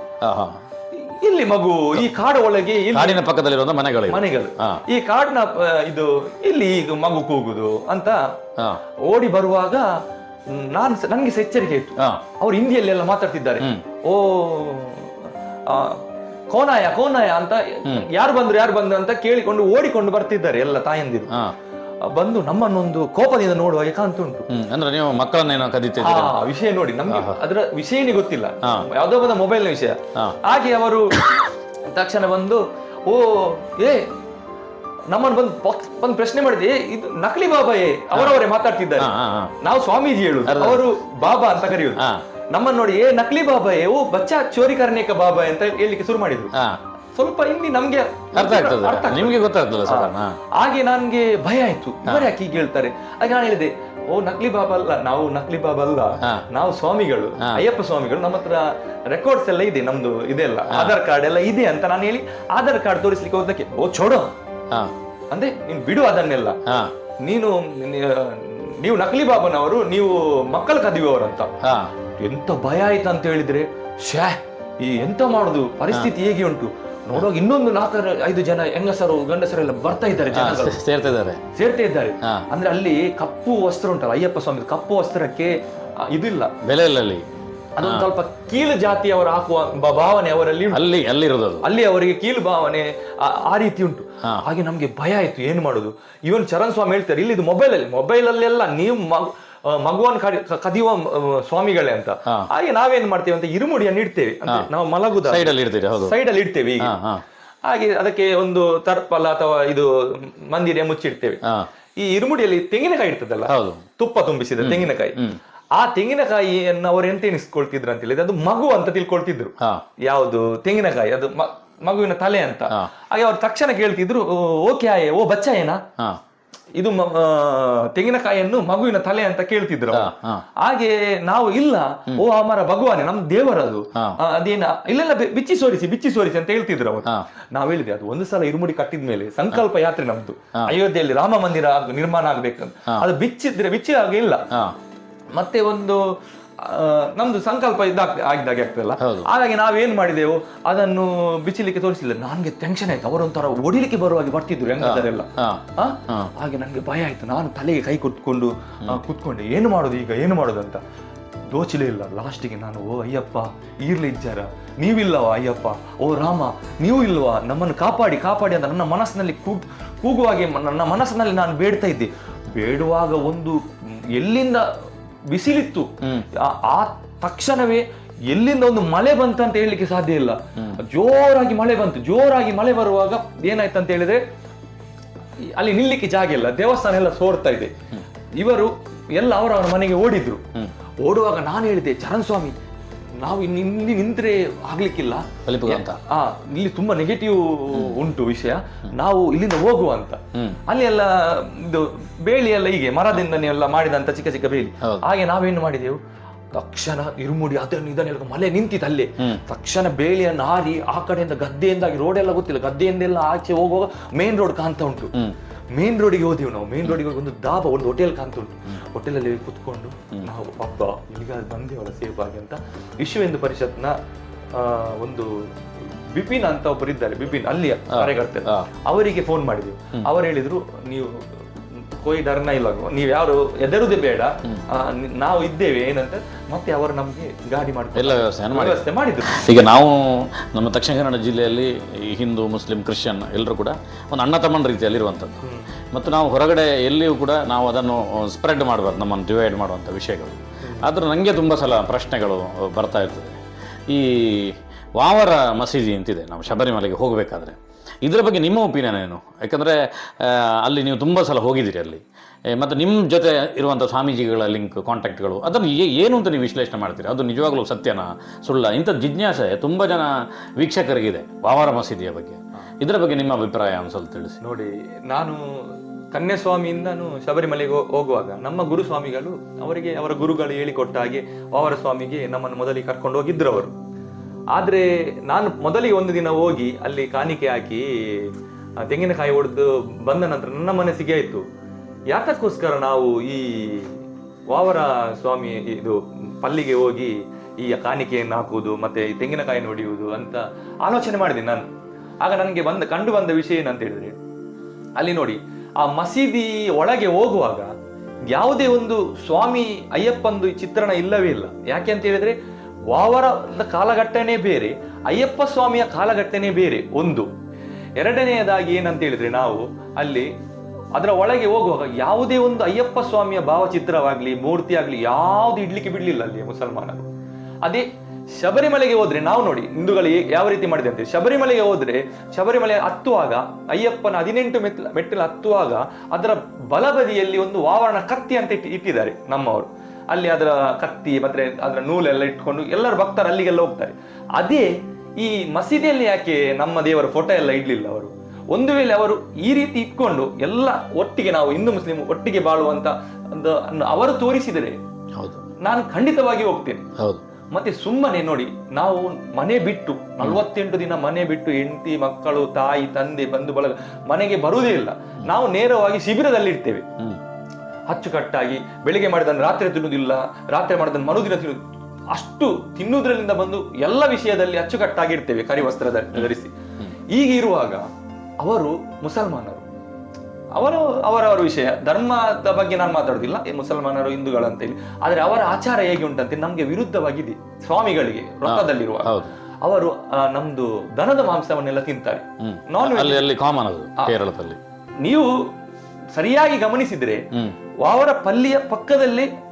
ಇಲ್ಲಿ ಮಗು ಈ ಕಾಡು ಒಳಗೆ ಇಲ್ಲಿ ಕಾಡಿನ ಪಕ್ಕದಲ್ಲಿರುವ ಮನೆಗಳು ಮನೆಗಳು. ಹಾ. ಈ ಕಾಡಿನ ಆ, ಇದು ಇಲ್ಲಿ ಈಗ ಮಗು ಕೂಗುದು ಅಂತ ಹಾಂ. ಓಡಿ ಬರುವಾಗ ನಾನು ನನಗೆ ಸಹ ಎಚ್ಚರಿಕೆ ಇತ್ತು. ಅವ್ರು ಅವ್ರು ಹಿಂದಿಯಲ್ಲೆಲ್ಲ ಮಾತಾಡ್ತಿದ್ದಾರೆ. ಓ ಆ, ಕೋನಾಯ ಕೋನಾಯ ಅಂತ ಯಾರು ಬಂದ್ರು ಯಾರು ಬಂದ್ರು ಅಂತ ಕೇಳಿಕೊಂಡು ಓಡಿಕೊಂಡು ಬರ್ತಿದ್ದಾರೆ ಎಲ್ಲ ತಾಯಂದಿರು. ಹಾಂ. ಬಂದು ನಮ್ಮನ್ನೊಂದು ಕೋಪದಿಂದ ನೋಡುವ ಹಾಗೆ ಕಾಣ್ತುಂಟು. ಅಂದ್ರೆ ನೀವು ಮಕ್ಕಳನ್ನೇನೋ ಆ ಕದಿತಿದ್ದೀರಿ ವಿಷಯ ನೋಡಿ ನಮ್ಗೆ ಅದರ ವಿಷಯನೇ ಗೊತ್ತಿಲ್ಲ. ಯಾವುದೋ ಮೊಬೈಲ್ ಮೊಬೈಲ್ನ ವಿಷಯ. ಹಾಗೆ ಅವರು ತಕ್ಷಣ ಬಂದು ಓ ಏ ನಮ್ಮನ್ನು ಬಂದು ಬಂದು ಪ್ರಶ್ನೆ ಮಾಡಿದೆ ಇದು ನಕಲಿ ಬಾಬಾಯೇ ಅವರವರೇ ಮಾತಾಡ್ತಿದ್ದಾರೆ. ನಾವು ಸ್ವಾಮೀಜಿ ಹೇಳುದು ಅವರು ಬಾಬಾ ಅಂತ ಕರೆಯುವುದು ನಮ್ಮನ್ನು ನೋಡಿ ಏ ನಕಲಿ ಬಾಬಾಯೇ ಓ ಬಚ್ಚಾ ಚೋರಿ ಕರ್ನೇಕ ಬಾಬಾ ಅಂತ ಹೇಳಲಿಕ್ಕೆ ಶುರು ಮಾಡಿದ್ರು. ಸ್ವಲ್ಪ ಇಲ್ಲಿ ನಮ್ಗೆ ಅರ್ಥ ಆಗ್ತದೆ. ನಿಮ್ಗೆ ಗೊತ್ತಾಗ್ತದಲ್ಲ ಸರ್ ಹಾಗೆ ನನ್ಗೆ ಭಯ ಆಯ್ತು. ಇವರು ಯಾಕೆ ಹೀಗೆ ಹೇಳ್ತಾರೆ? ಹಾಗೆ ನಾನು ಹೇಳಿದೆ ಓ ನಕಲಿ ಬಾಬಾ ಅಲ್ಲ ನಾವು ನಕಲಿ ಬಾಬಾ ಅಲ್ಲ. ನಾವು ಸ್ವಾಮಿಗಳು ಅಯ್ಯಪ್ಪ ಸ್ವಾಮಿಗಳು ನಮ್ಮ ಹತ್ರ ರೆಕಾರ್ಡ್ಸ್ ಎಲ್ಲ ಇದೆ ನಮ್ದು ಇದೆಲ್ಲ ಆಧಾರ್ ಕಾರ್ಡ್ ಎಲ್ಲ ಇದೆ ಅಂತ ನಾನು ಹೇಳಿ ಆಧಾರ್ ಕಾರ್ಡ್ ತೋರಿಸ್ಲಿಕ್ಕೆ ಹೋದಕ್ಕೆ ಓ ಚೋಡೋ ಹಾ. ಅಂದ್ರೆ ನೀನ್ ಬಿಡು ಅದನ್ನೆಲ್ಲ. ಹಾ. ನೀನು ನೀವು ನಕಲಿ ಬಾಬನವರು ನೀವು ಮಕ್ಕಳ ಕದಿಯುವವರಂತ. ಹಾ. ಎಂತ ಭಯ ಆಯ್ತು ಅಂತ ಹೇಳಿದ್ರೆ ಶ್ಯಾ ಈ ಎಂತ ಮಾಡುದು? ಪರಿಸ್ಥಿತಿ ಹೇಗೆ ಉಂಟು? ನೋಡುವಾಗ ಇನ್ನೊಂದು ನಾಲ್ಕರ ಐದು ಜನ ಹೆಂಗಸರು ಗಂಡಸರೆಲ್ಲ ಬರ್ತಾ ಇದ್ದಾರೆ ಸೇರ್ತಾ ಜನಗಳು. ಸೇರ್ತಾ ಸೇರ್ತಿದ್ದಾರೆ ಸೇರ್ತಾ ಇದ್ದಾರೆ. ಹಾ. ಅಂದ್ರೆ ಅಲ್ಲಿ ಕಪ್ಪು ವಸ್ತ್ರ ಉಂಟಲ್ಲ ಅಯ್ಯಪ್ಪ ಸ್ವಾಮಿ ಕಪ್ಪು ವಸ್ತ್ರಕ್ಕೆ ಆ, ಇದಿಲ್ಲ. ಬೆಲೆ ಇಲ್ಲ ಅಲ್ಲಿ. ಅದೊಂದು ಸ್ವಲ್ಪ ಕೀಳು ಜಾತಿಯವರು ಹಾಕುವ ಬ- ಭಾವನೆ ಅವರಲ್ಲಿ ಉಂಟು. ಅಲ್ಲಿ ಅದು. ಅಲ್ಲಿ ಅವರಿಗೆ ಕೀಳು ಭಾವನೆ ಆ- ಆ ರೀತಿ ಉಂಟು. ಹಾಗೆ ನಮ್ಗೆ ಭಯ ಆಯ್ತು ಏನು ಮಾಡುದು? ಇವನ್ ಚರಣ್ ಸ್ವಾಮಿ ಹೇಳ್ತಾರೆ ಇಲ್ಲಿ ಇದು ಮೊಬೈಲ್ ಅಲ್ಲಿ ಮೊಬೈಲ್ ಅಲ್ಲೆಲ್ಲ ನೀವು ಆ, ಮಗುವನ್ನು ಕಡಿ- ಕದಿಯುವ ಸ್ವಾಮಿಗಳೇ ಅಂತ. ಹಾಗೆ ನಾವೇನ್ ಮಾಡ್ತೇವೆ ಅಂತ ಇರುಮುಡಿಯನ್ನು ಇಡ್ತೇವೆ ಅಂದ್ರೆ ನಾವು ಮಲಗುದ ಸೈಡ್ ಅಲ್ಲಿ ಇರ್ತೀರಿ ಹೌದು ಸೈಡ್ ಅಲ್ಲಿ ಇಡ್ತೇವೆ ಈಗ ಹಾಗೆ ಅದಕ್ಕೆ ಒಂದು ತರ್ಪಲ ಅಥವಾ ಇದು ಮಂದಿರ ಮುಚ್ಚಿಡ್ತೇವೆ. ಈ ಇರುಮುಡಿಯಲ್ಲಿ ತೆಂಗಿನಕಾಯಿ ಇರ್ತದಲ್ಲ? ತುಪ್ಪ ತುಂಬಿಸಿದ ತೆಂಗಿನಕಾಯಿ. ಆ ತೆಂಗಿನಕಾಯಿಯನ್ನು ಅವರು ಎಂತ ಎಣಿಸ್ಕೊಳ್ತಿದ್ರು ಅಂತ ಹೇಳಿದ್ರೆ ಅದು ಮಗು ಅಂತ ತಿಳ್ಕೊಳ್ತಿದ್ರು. ಯಾವುದು? ತೆಂಗಿನಕಾಯಿ. ಅದು ಮಗುವಿನ ತಲೆ ಅಂತ. ಹಾಗೆ ಅವ್ರು ತಕ್ಷಣ ಕೇಳ್ತಿದ್ರು ಓಕೆ ಆಯೇ ಓ ಬಚ್ಚ ಏನಾ? ಇದು ತೆಂಗಿನಕಾಯಿಯನ್ನು ಮಗುವಿನ ತಲೆ ಅಂತ ಕೇಳ್ತಿದ್ರು. ಹಾಗೆ ನಾವು ಇಲ್ಲ. ಓ ಅಮರ ಭಗವಾನೆ ನಮ್ ದೇವರದು. ಅದೇನ ಇಲ್ಲೆಲ್ಲ ಬಿಚ್ಚಿ ಸೋರಿಸಿ ಬಿಚ್ಚಿ ಸೋರಿಸಿ ಅಂತ ಹೇಳ್ತಿದ್ರು ಅವರು. ನಾವ್ ಹೇಳಿದೆ ಅದು ಒಂದು ಸಲ ಇರುಮುಡಿ ಕಟ್ಟಿದ ಮೇಲೆ ಸಂಕಲ್ಪ ಯಾತ್ರೆ ನಮ್ದು. ಅಯೋಧ್ಯೆಯಲ್ಲಿ ರಾಮ ಮಂದಿರ ನಿರ್ಮಾಣ ಆಗ್ಬೇಕಂತ. ಅದು ಬಿಚ್ಚಿದ್ರೆ ಬಿಚ್ಚಿ ಆಗಿಲ್ಲ ಇಲ್ಲ ಮತ್ತೆ ಒಂದು ನಮ್ದು ಸಂಕಲ್ಪ ಇದ್ದಾಗ ಆಗಿದ್ದಾಗೆ ಆಗ್ತದಲ್ಲ. ಹಾಗಾಗಿ ನಾವೇನ್ ಮಾಡಿದೆವು? ಅದನ್ನು ಬಿಚ್ಚಲಿಕ್ಕೆ ತೋರಿಸಿಲ್ಲ. ನನ್ಗೆ ಟೆನ್ಷನ್ ಆಯ್ತು. ಅವರೊಂಥರ ಒಡಿಲಿಕ್ಕೆ ಬರುವಾಗ ಬರ್ತಿದ್ರು ಹೆಂಗದರೆಲ್ಲ. ಹಾಗೆ ನನಗೆ ಭಯ ಆಯ್ತು. ನಾನು ತಲೆಗೆ ಕೈ ಕುತ್ಕೊಂಡು ಕುತ್ಕೊಂಡೆ. ಏನು ಮಾಡೋದು ಈಗ? ಏನು ಮಾಡೋದು ಅಂತ. ದೋಚಲೇ ಇಲ್ಲ. ಲಾಸ್ಟಿಗೆ ನಾನು ಓ ಅಯ್ಯಪ್ಪ ಈರ್ಲಿ ಇಜ್ಜಾರ. ನೀವಿಲ್ಲವಾ ಅಯ್ಯಪ್ಪ? ಓ ರಾಮ ನೀವು ಇಲ್ವಾ? ನಮ್ಮನ್ನು ಕಾಪಾಡಿ ಕಾಪಾಡಿ ಅಂತ ನನ್ನ ಮನಸ್ಸಿನಲ್ಲಿ ಕೂಗ್ ಕೂಗುವಾಗೆ ನನ್ನ ಮನಸ್ಸಿನಲ್ಲಿ ನಾನು ಬೇಡ್ತಾ ಇದ್ದೆ. ಬೇಡುವಾಗ ಒಂದು ಎಲ್ಲಿಂದ ಬಿಸಿಲಿತ್ತು. ಆ- ತಕ್ಷಣವೇ ಎಲ್ಲಿಂದ ಒಂದು ಮಳೆ ಬಂತ ಅಂತ ಹೇಳಲಿಕ್ಕೆ ಸಾಧ್ಯ ಇಲ್ಲ. ಜೋರಾಗಿ ಮಳೆ ಬಂತು. ಜೋರಾಗಿ ಮಳೆ ಬರುವಾಗ ಏನಾಯ್ತು ಅಂತ ಹೇಳಿದ್ರೆ ಅಲ್ಲಿ ನಿಲ್ಲಿಕ್ಕೆ ಜಾಗ ಇಲ್ಲ. ದೇವಸ್ಥಾನ ಎಲ್ಲ ಸೋರ್ತಾ ಇದೆ. ಇವರು ಎಲ್ಲ ಅವರವರ ಮನೆಗೆ ಓಡಿದ್ರು. ಓಡುವಾಗ ನಾನು ಹೇಳಿದೆ ಚರಣ್ ಸ್ವಾಮಿ ನಾವು ಇನ್ನು ಇಲ್ಲಿ ನಿಂತ್ರೆ ಆಗ್ಲಿಕ್ಕಿಲ್ಲ. ಕಲಿಪುಗ ಅಂತ ಆ ಇಲ್ಲಿ ತುಂಬಾ ನೆಗೆಟಿವ್ ಉಂಟು ವಿಷಯ. ನಾವು ಇಲ್ಲಿಂದ ಹೋಗುವ ಅಂತ ಅಲ್ಲಿ ಎಲ್ಲ ಇದು ಬೇಲಿ ಎಲ್ಲ ಹೀಗೆ ಮರದಿಂದನೇ ಎಲ್ಲ ಮಾಡಿದಂತ ಚಿಕ್ಕ ಚಿಕ್ಕ ಬೇಲಿ. ಹಾಗೆ ನಾವೇನು ಮಾಡಿದೆವು? ತಕ್ಷಣ ಇರುಮುಡಿ ಅದನ್ನು ಇದನ್ನೆಲ್ಲ ಮಳೆ ನಿಂತಿತ್ತು ಅಲ್ಲಿ. ತಕ್ಷಣ ಬೇಲಿಯನ್ನು ಹಾರಿ ಆ ಕಡೆಯಿಂದ ಗದ್ದೆಯಿಂದಾಗಿ ರೋಡ್ ಎಲ್ಲ ಗೊತ್ತಿಲ್ಲ ಗದ್ದೆಯಿಂದೆಲ್ಲ ಆಚೆ ಹೋಗುವಾಗ ಮೇನ್ ರೋಡ್ ಕಾಣ್ತಾ ಉಂಟು. ಮೇನ್ ರೋಡಿಗೆ ಹೋದಿವಿ ನಾವು. ಮೇನ್ ರೋಡಿಗೆ ಹೋಗಿ ಒಂದು ದಾಬಾ ಒಂದು ಹೋಟೆಲ್ ಕಾಣ್ತಾ ಉಂಟು. ಹೋಟೆಲಲ್ಲಿ ಕುತ್ಕೊಂಡು ನಾವು ಅಪ್ಪ ಈಗ ಬಂದೇವಲ್ಲ ಸೇಫ್ ಆಗಿ ಅಂತ ವಿಶ್ವ ಹಿಂದೂ ಪರಿಷತ್ನ ಒಂದು ಬಿಪಿನ್ ಅಂತ ಒಬ್ಬರು ಇದ್ದಾರೆ. ಬಿಪಿನ್ ಅಲ್ಲಿ ಕಾರ್ಯಕರ್ತರು. ಅವರಿಗೆ ಫೋನ್ ಮಾಡಿದ್ವಿ. ಅವರು ಹೇಳಿದ್ರು ನೀವು ಕೋಯಿ ಡರ್ನ ಇಲ್ಲ ನೀವು ಯಾರು ಎದರುದೇ ಬೇಡ ನಾವು ಇದ್ದೇವೆ ಏನಂತ ಮತ್ತೆ ಅವರು ನಮ್ಗೆ ಗಾಡಿ ಮಾಡಿ ಎಲ್ಲ ವ್ಯವಸ್ಥೆಯನ್ನು ಮಾಡಿ ವ್ಯವಸ್ಥೆ ಮಾಡಿದ್ರು? ಈಗ ನಾವು ನಮ್ಮ ದಕ್ಷಿಣ ಕನ್ನಡ ಜಿಲ್ಲೆಯಲ್ಲಿ ಈ ಹಿಂದೂ ಮುಸ್ಲಿಂ ಕ್ರಿಶ್ಚಿಯನ್ ಎಲ್ಲರೂ ಕೂಡ ಒಂದು ಅಣ್ಣ ತಮ್ಮನ ರೀತಿಯಲ್ಲಿ ಇರುವಂಥದ್ದು ಮತ್ತು ನಾವು ಹೊರಗಡೆ ಎಲ್ಲಿಯೂ ಕೂಡ ನಾವು ಅದನ್ನು ಸ್ಪ್ರೆಡ್ ಮಾಡಬಾರ್ದು ನಮ್ಮನ್ನು ಡಿವೈಡ್ ಮಾಡುವಂಥ ವಿಷಯಗಳು. ಆದರೂ ನನಗೆ ತುಂಬ ಸಲ ಪ್ರಶ್ನೆಗಳು ಬರ್ತಾ ಇರ್ತದೆ. ಈ ವಾವರ ಮಸೀದಿ ಅಂತಿದೆ ನಾವು ಶಬರಿಮಲೆಗೆ ಹೋಗಬೇಕಾದ್ರೆ. ಇದರ ಬಗ್ಗೆ ನಿಮ್ಮ ಒಪಿನಿಯನ್ ಏನು? ಯಾಕಂದರೆ ಅಲ್ಲಿ ನೀವು ತುಂಬ ಸಲ ಹೋಗಿದ್ದೀರಿ ಅಲ್ಲಿ. ಮತ್ತು ನಿಮ್ಮ ಜೊತೆ ಇರುವಂಥ ಸ್ವಾಮೀಜಿಗಳ ಲಿಂಕ್, ಕಾಂಟ್ಯಾಕ್ಟ್ಗಳು, ಅದನ್ನು ಏನು ಅಂತ ನೀವು ವಿಶ್ಲೇಷಣೆ ಮಾಡ್ತೀರಿ? ಅದು ನಿಜವಾಗ್ಲೂ ಸತ್ಯನ ಸುಳ್ಳ? ಇಂಥ ಜಿಜ್ಞಾಸೆ ತುಂಬ ಜನ ವೀಕ್ಷಕರಿಗಿದೆ, ವಾವರ ಮಸೀದಿಯ ಬಗ್ಗೆ. ಇದರ ಬಗ್ಗೆ ನಿಮ್ಮ ಅಭಿಪ್ರಾಯ ಸ್ವಲ್ಪ ತಿಳಿಸಿ. ನೋಡಿ, ನಾನು ಕನ್ಯಾಸ್ವಾಮಿಯಿಂದನು ಶಬರಿಮಲೆಗೆ ಹೋಗುವಾಗ ನಮ್ಮ ಗುರು ಸ್ವಾಮಿಗಳು ಅವರಿಗೆ, ಅವರ ಗುರುಗಳು ಹೇಳಿಕೊಟ್ಟ ಹಾಗೆ ಅವರ ಸ್ವಾಮಿಗೆ ನಮ್ಮನ್ನು ಮೊದಲಿಗೆ ಕರ್ಕೊಂಡು ಹೋಗಿದ್ರು ಅವರು. ಆದ್ರೆ ನಾನು ಮೊದಲಿಗೆ ಒಂದು ದಿನ ಹೋಗಿ ಅಲ್ಲಿ ಕಾಣಿಕೆ ಹಾಕಿ ತೆಂಗಿನಕಾಯಿ ಹೊಡೆದು ಬಂದ ನಂತರ ನನ್ನ ಮನಸ್ಸಿಗೆ ಆಯಿತು. ಯಾತಕ್ಕೋಸ್ಕರ ನಾವು ಈ ವಾವರ ಸ್ವಾಮಿ, ಇದು ಪಲ್ಲಿಗೆ ಹೋಗಿ ಈ ಕಾಣಿಕೆಯನ್ನು ಹಾಕುವುದು ಮತ್ತೆ ಈ ತೆಂಗಿನಕಾಯಿಯನ್ನು ಹೊಡೆಯುವುದು ಅಂತ ಆಲೋಚನೆ ಮಾಡಿದೆ ನಾನು. ಆಗ ನನಗೆ ಬಂದ, ಕಂಡು ಬಂದ ವಿಷಯ ಏನಂತ ಹೇಳಿದ್ರೆ, ಅಲ್ಲಿ ನೋಡಿ, ಆ ಮಸೀದಿ ಒಳಗೆ ಹೋಗುವಾಗ ಯಾವುದೇ ಒಂದು ಸ್ವಾಮಿ ಅಯ್ಯಪ್ಪಂದು ಚಿತ್ರಣ ಇಲ್ಲವೇ ಇಲ್ಲ. ಯಾಕೆ ಅಂತ ಹೇಳಿದ್ರೆ ವಾವರದ ಕಾಲಘಟ್ಟನೇ ಬೇರೆ, ಅಯ್ಯಪ್ಪ ಸ್ವಾಮಿಯ ಕಾಲಘಟ್ಟನೆ ಬೇರೆ, ಒಂದು. ಎರಡನೆಯದಾಗಿ ಏನಂತ ಹೇಳಿದ್ರೆ ನಾವು ಅಲ್ಲಿ ಅದರ ಒಳಗೆ ಹೋಗುವಾಗ ಯಾವುದೇ ಒಂದು ಅಯ್ಯಪ್ಪ ಸ್ವಾಮಿಯ ಭಾವಚಿತ್ರವಾಗ್ಲಿ ಮೂರ್ತಿ ಆಗ್ಲಿ ಯಾವ್ದು ಇಡ್ಲಿಕ್ಕೆ ಬಿಡ್ಲಿಲ್ಲ ಅಲ್ಲಿ ಮುಸಲ್ಮಾನರು. ಅದೇ ಶಬರಿಮಲೆಗೆ ಹೋದ್ರೆ ನಾವು ನೋಡಿ, ಹಿಂದೂಗಳು ಯಾವ ರೀತಿ ಮಾಡಿದೆ ಅಂತ. ಶಬರಿಮಲೆಗೆ ಹೋದ್ರೆ ಶಬರಿಮಲೆ ಹತ್ತುವಾಗ, ಅಯ್ಯಪ್ಪನ ಹದಿನೆಂಟು ಮೆಟ್ಲ ಮೆಟ್ಟಿಲು ಹತ್ತುವಾಗ ಅದರ ಬಲಬದಿಯಲ್ಲಿ ಒಂದು ವಾವರಣ ಕತ್ತಿ ಅಂತ ಇಟ್ಟಿ- ಇಟ್ಟಿದ್ದಾರೆ ನಮ್ಮವರು. ಅಲ್ಲಿ ಅದರ ಕತ್ತಿ ಮತ್ತೆ ಅದರ ನೂಲೆಲ್ಲ ಇಟ್ಕೊಂಡು ಎಲ್ಲರೂ ಭಕ್ತರು ಅಲ್ಲಿಗೆಲ್ಲ ಹೋಗ್ತಾರೆ. ಅದೇ ಈ ಮಸೀದಿಯಲ್ಲಿ ಯಾಕೆ ನಮ್ಮ ದೇವರ ಫೋಟೋ ಎಲ್ಲ ಇಡ್ಲಿಲ್ಲ ಅವರು? ಒಂದು ವೇಳೆ ಅವರು ಈ ರೀತಿ ಇಟ್ಕೊಂಡು ಎಲ್ಲ ಒಟ್ಟಿಗೆ ನಾವು ಹಿಂದೂ ಮುಸ್ಲಿಂ ಒಟ್ಟಿಗೆ ಬಾಳುವಂತ ಅವರು ತೋರಿಸಿದರೆ ಹೌದು. ನಾನು ಖಂಡಿತವಾಗಿ ಹೋಗ್ತೇನೆ. ಹೌದು. ಮತ್ತೆ ಸುಮ್ಮನೆ ನೋಡಿ ನಾವು ಮನೆ ಬಿಟ್ಟು ನಲವತ್ತೆಂಟು ದಿನ ಮನೆ ಬಿಟ್ಟು ಹೆಂಡತಿ ಮಕ್ಕಳು ತಾಯಿ ತಂದೆ ಬಂಧು ಬಳಗ ಮನೆಗೆ ಬರುವುದೇ ಇಲ್ಲ. ನಾವು ನೇರವಾಗಿ ಶಿಬಿರದಲ್ಲಿ ಇರ್ತೇವೆ ಅಚ್ಚುಕಟ್ಟಾಗಿ ಬೆಳಿಗ್ಗೆ ಮಾಡಿದನ್ನು ರಾತ್ರಿ ತಿನ್ನುವುದಿಲ್ಲ ರಾತ್ರಿ ಮಾಡಿದನ್ನು ಮರುದಿನ ತಿನ್ನು ಅಷ್ಟು ತಿನ್ನುವುದರಿಂದ ಬಂದು ಎಲ್ಲ ವಿಷಯದಲ್ಲಿ ಅಚ್ಚುಕಟ್ಟಾಗಿರ್ತೇವೆ ಕರಿ ವಸ್ತ್ರ ಧ- ಧರಿಸಿ. ಈಗ ಇರುವಾಗ ಅವರು ಮುಸಲ್ಮಾನರು. ಅವರು ಅವರವರ ವಿಷಯ. ಧರ್ಮದ ಬಗ್ಗೆ ನಾನು ಮಾತಾಡುದಿಲ್ಲ ಈ ಮುಸಲ್ಮಾನರು ಹಿಂದೂಗಳು ಅಂತ ಹೇಳಿ. ಆದ್ರೆ ಅವರ ಆಚಾರ ಹೇಗೆ ಉಂಟಂತೆ ನಮ್ಗೆ ವಿರುದ್ಧವಾಗಿದೆ ಸ್ವಾಮಿಗಳಿಗೆ ರೊಕ್ಕದಲ್ಲಿರುವ. ಅವರು ನಮ್ದು ದನದ ಮಾಂಸವನ್ನೆಲ್ಲ ತಿಂತಾರೆ. ನಾನ್ ಅಲ್ಲಿ ಕಾಮನ್ ಅದು ಕೇರಳದಲ್ಲಿ. ನೀವು ಸರಿಯಾಗಿ ಗಮನಿಸಿದ್ರೆ ವಾವರ ಅವರ ಪಲ್ಲಿಯ ಪಕ್ಕದಲ್ಲಿ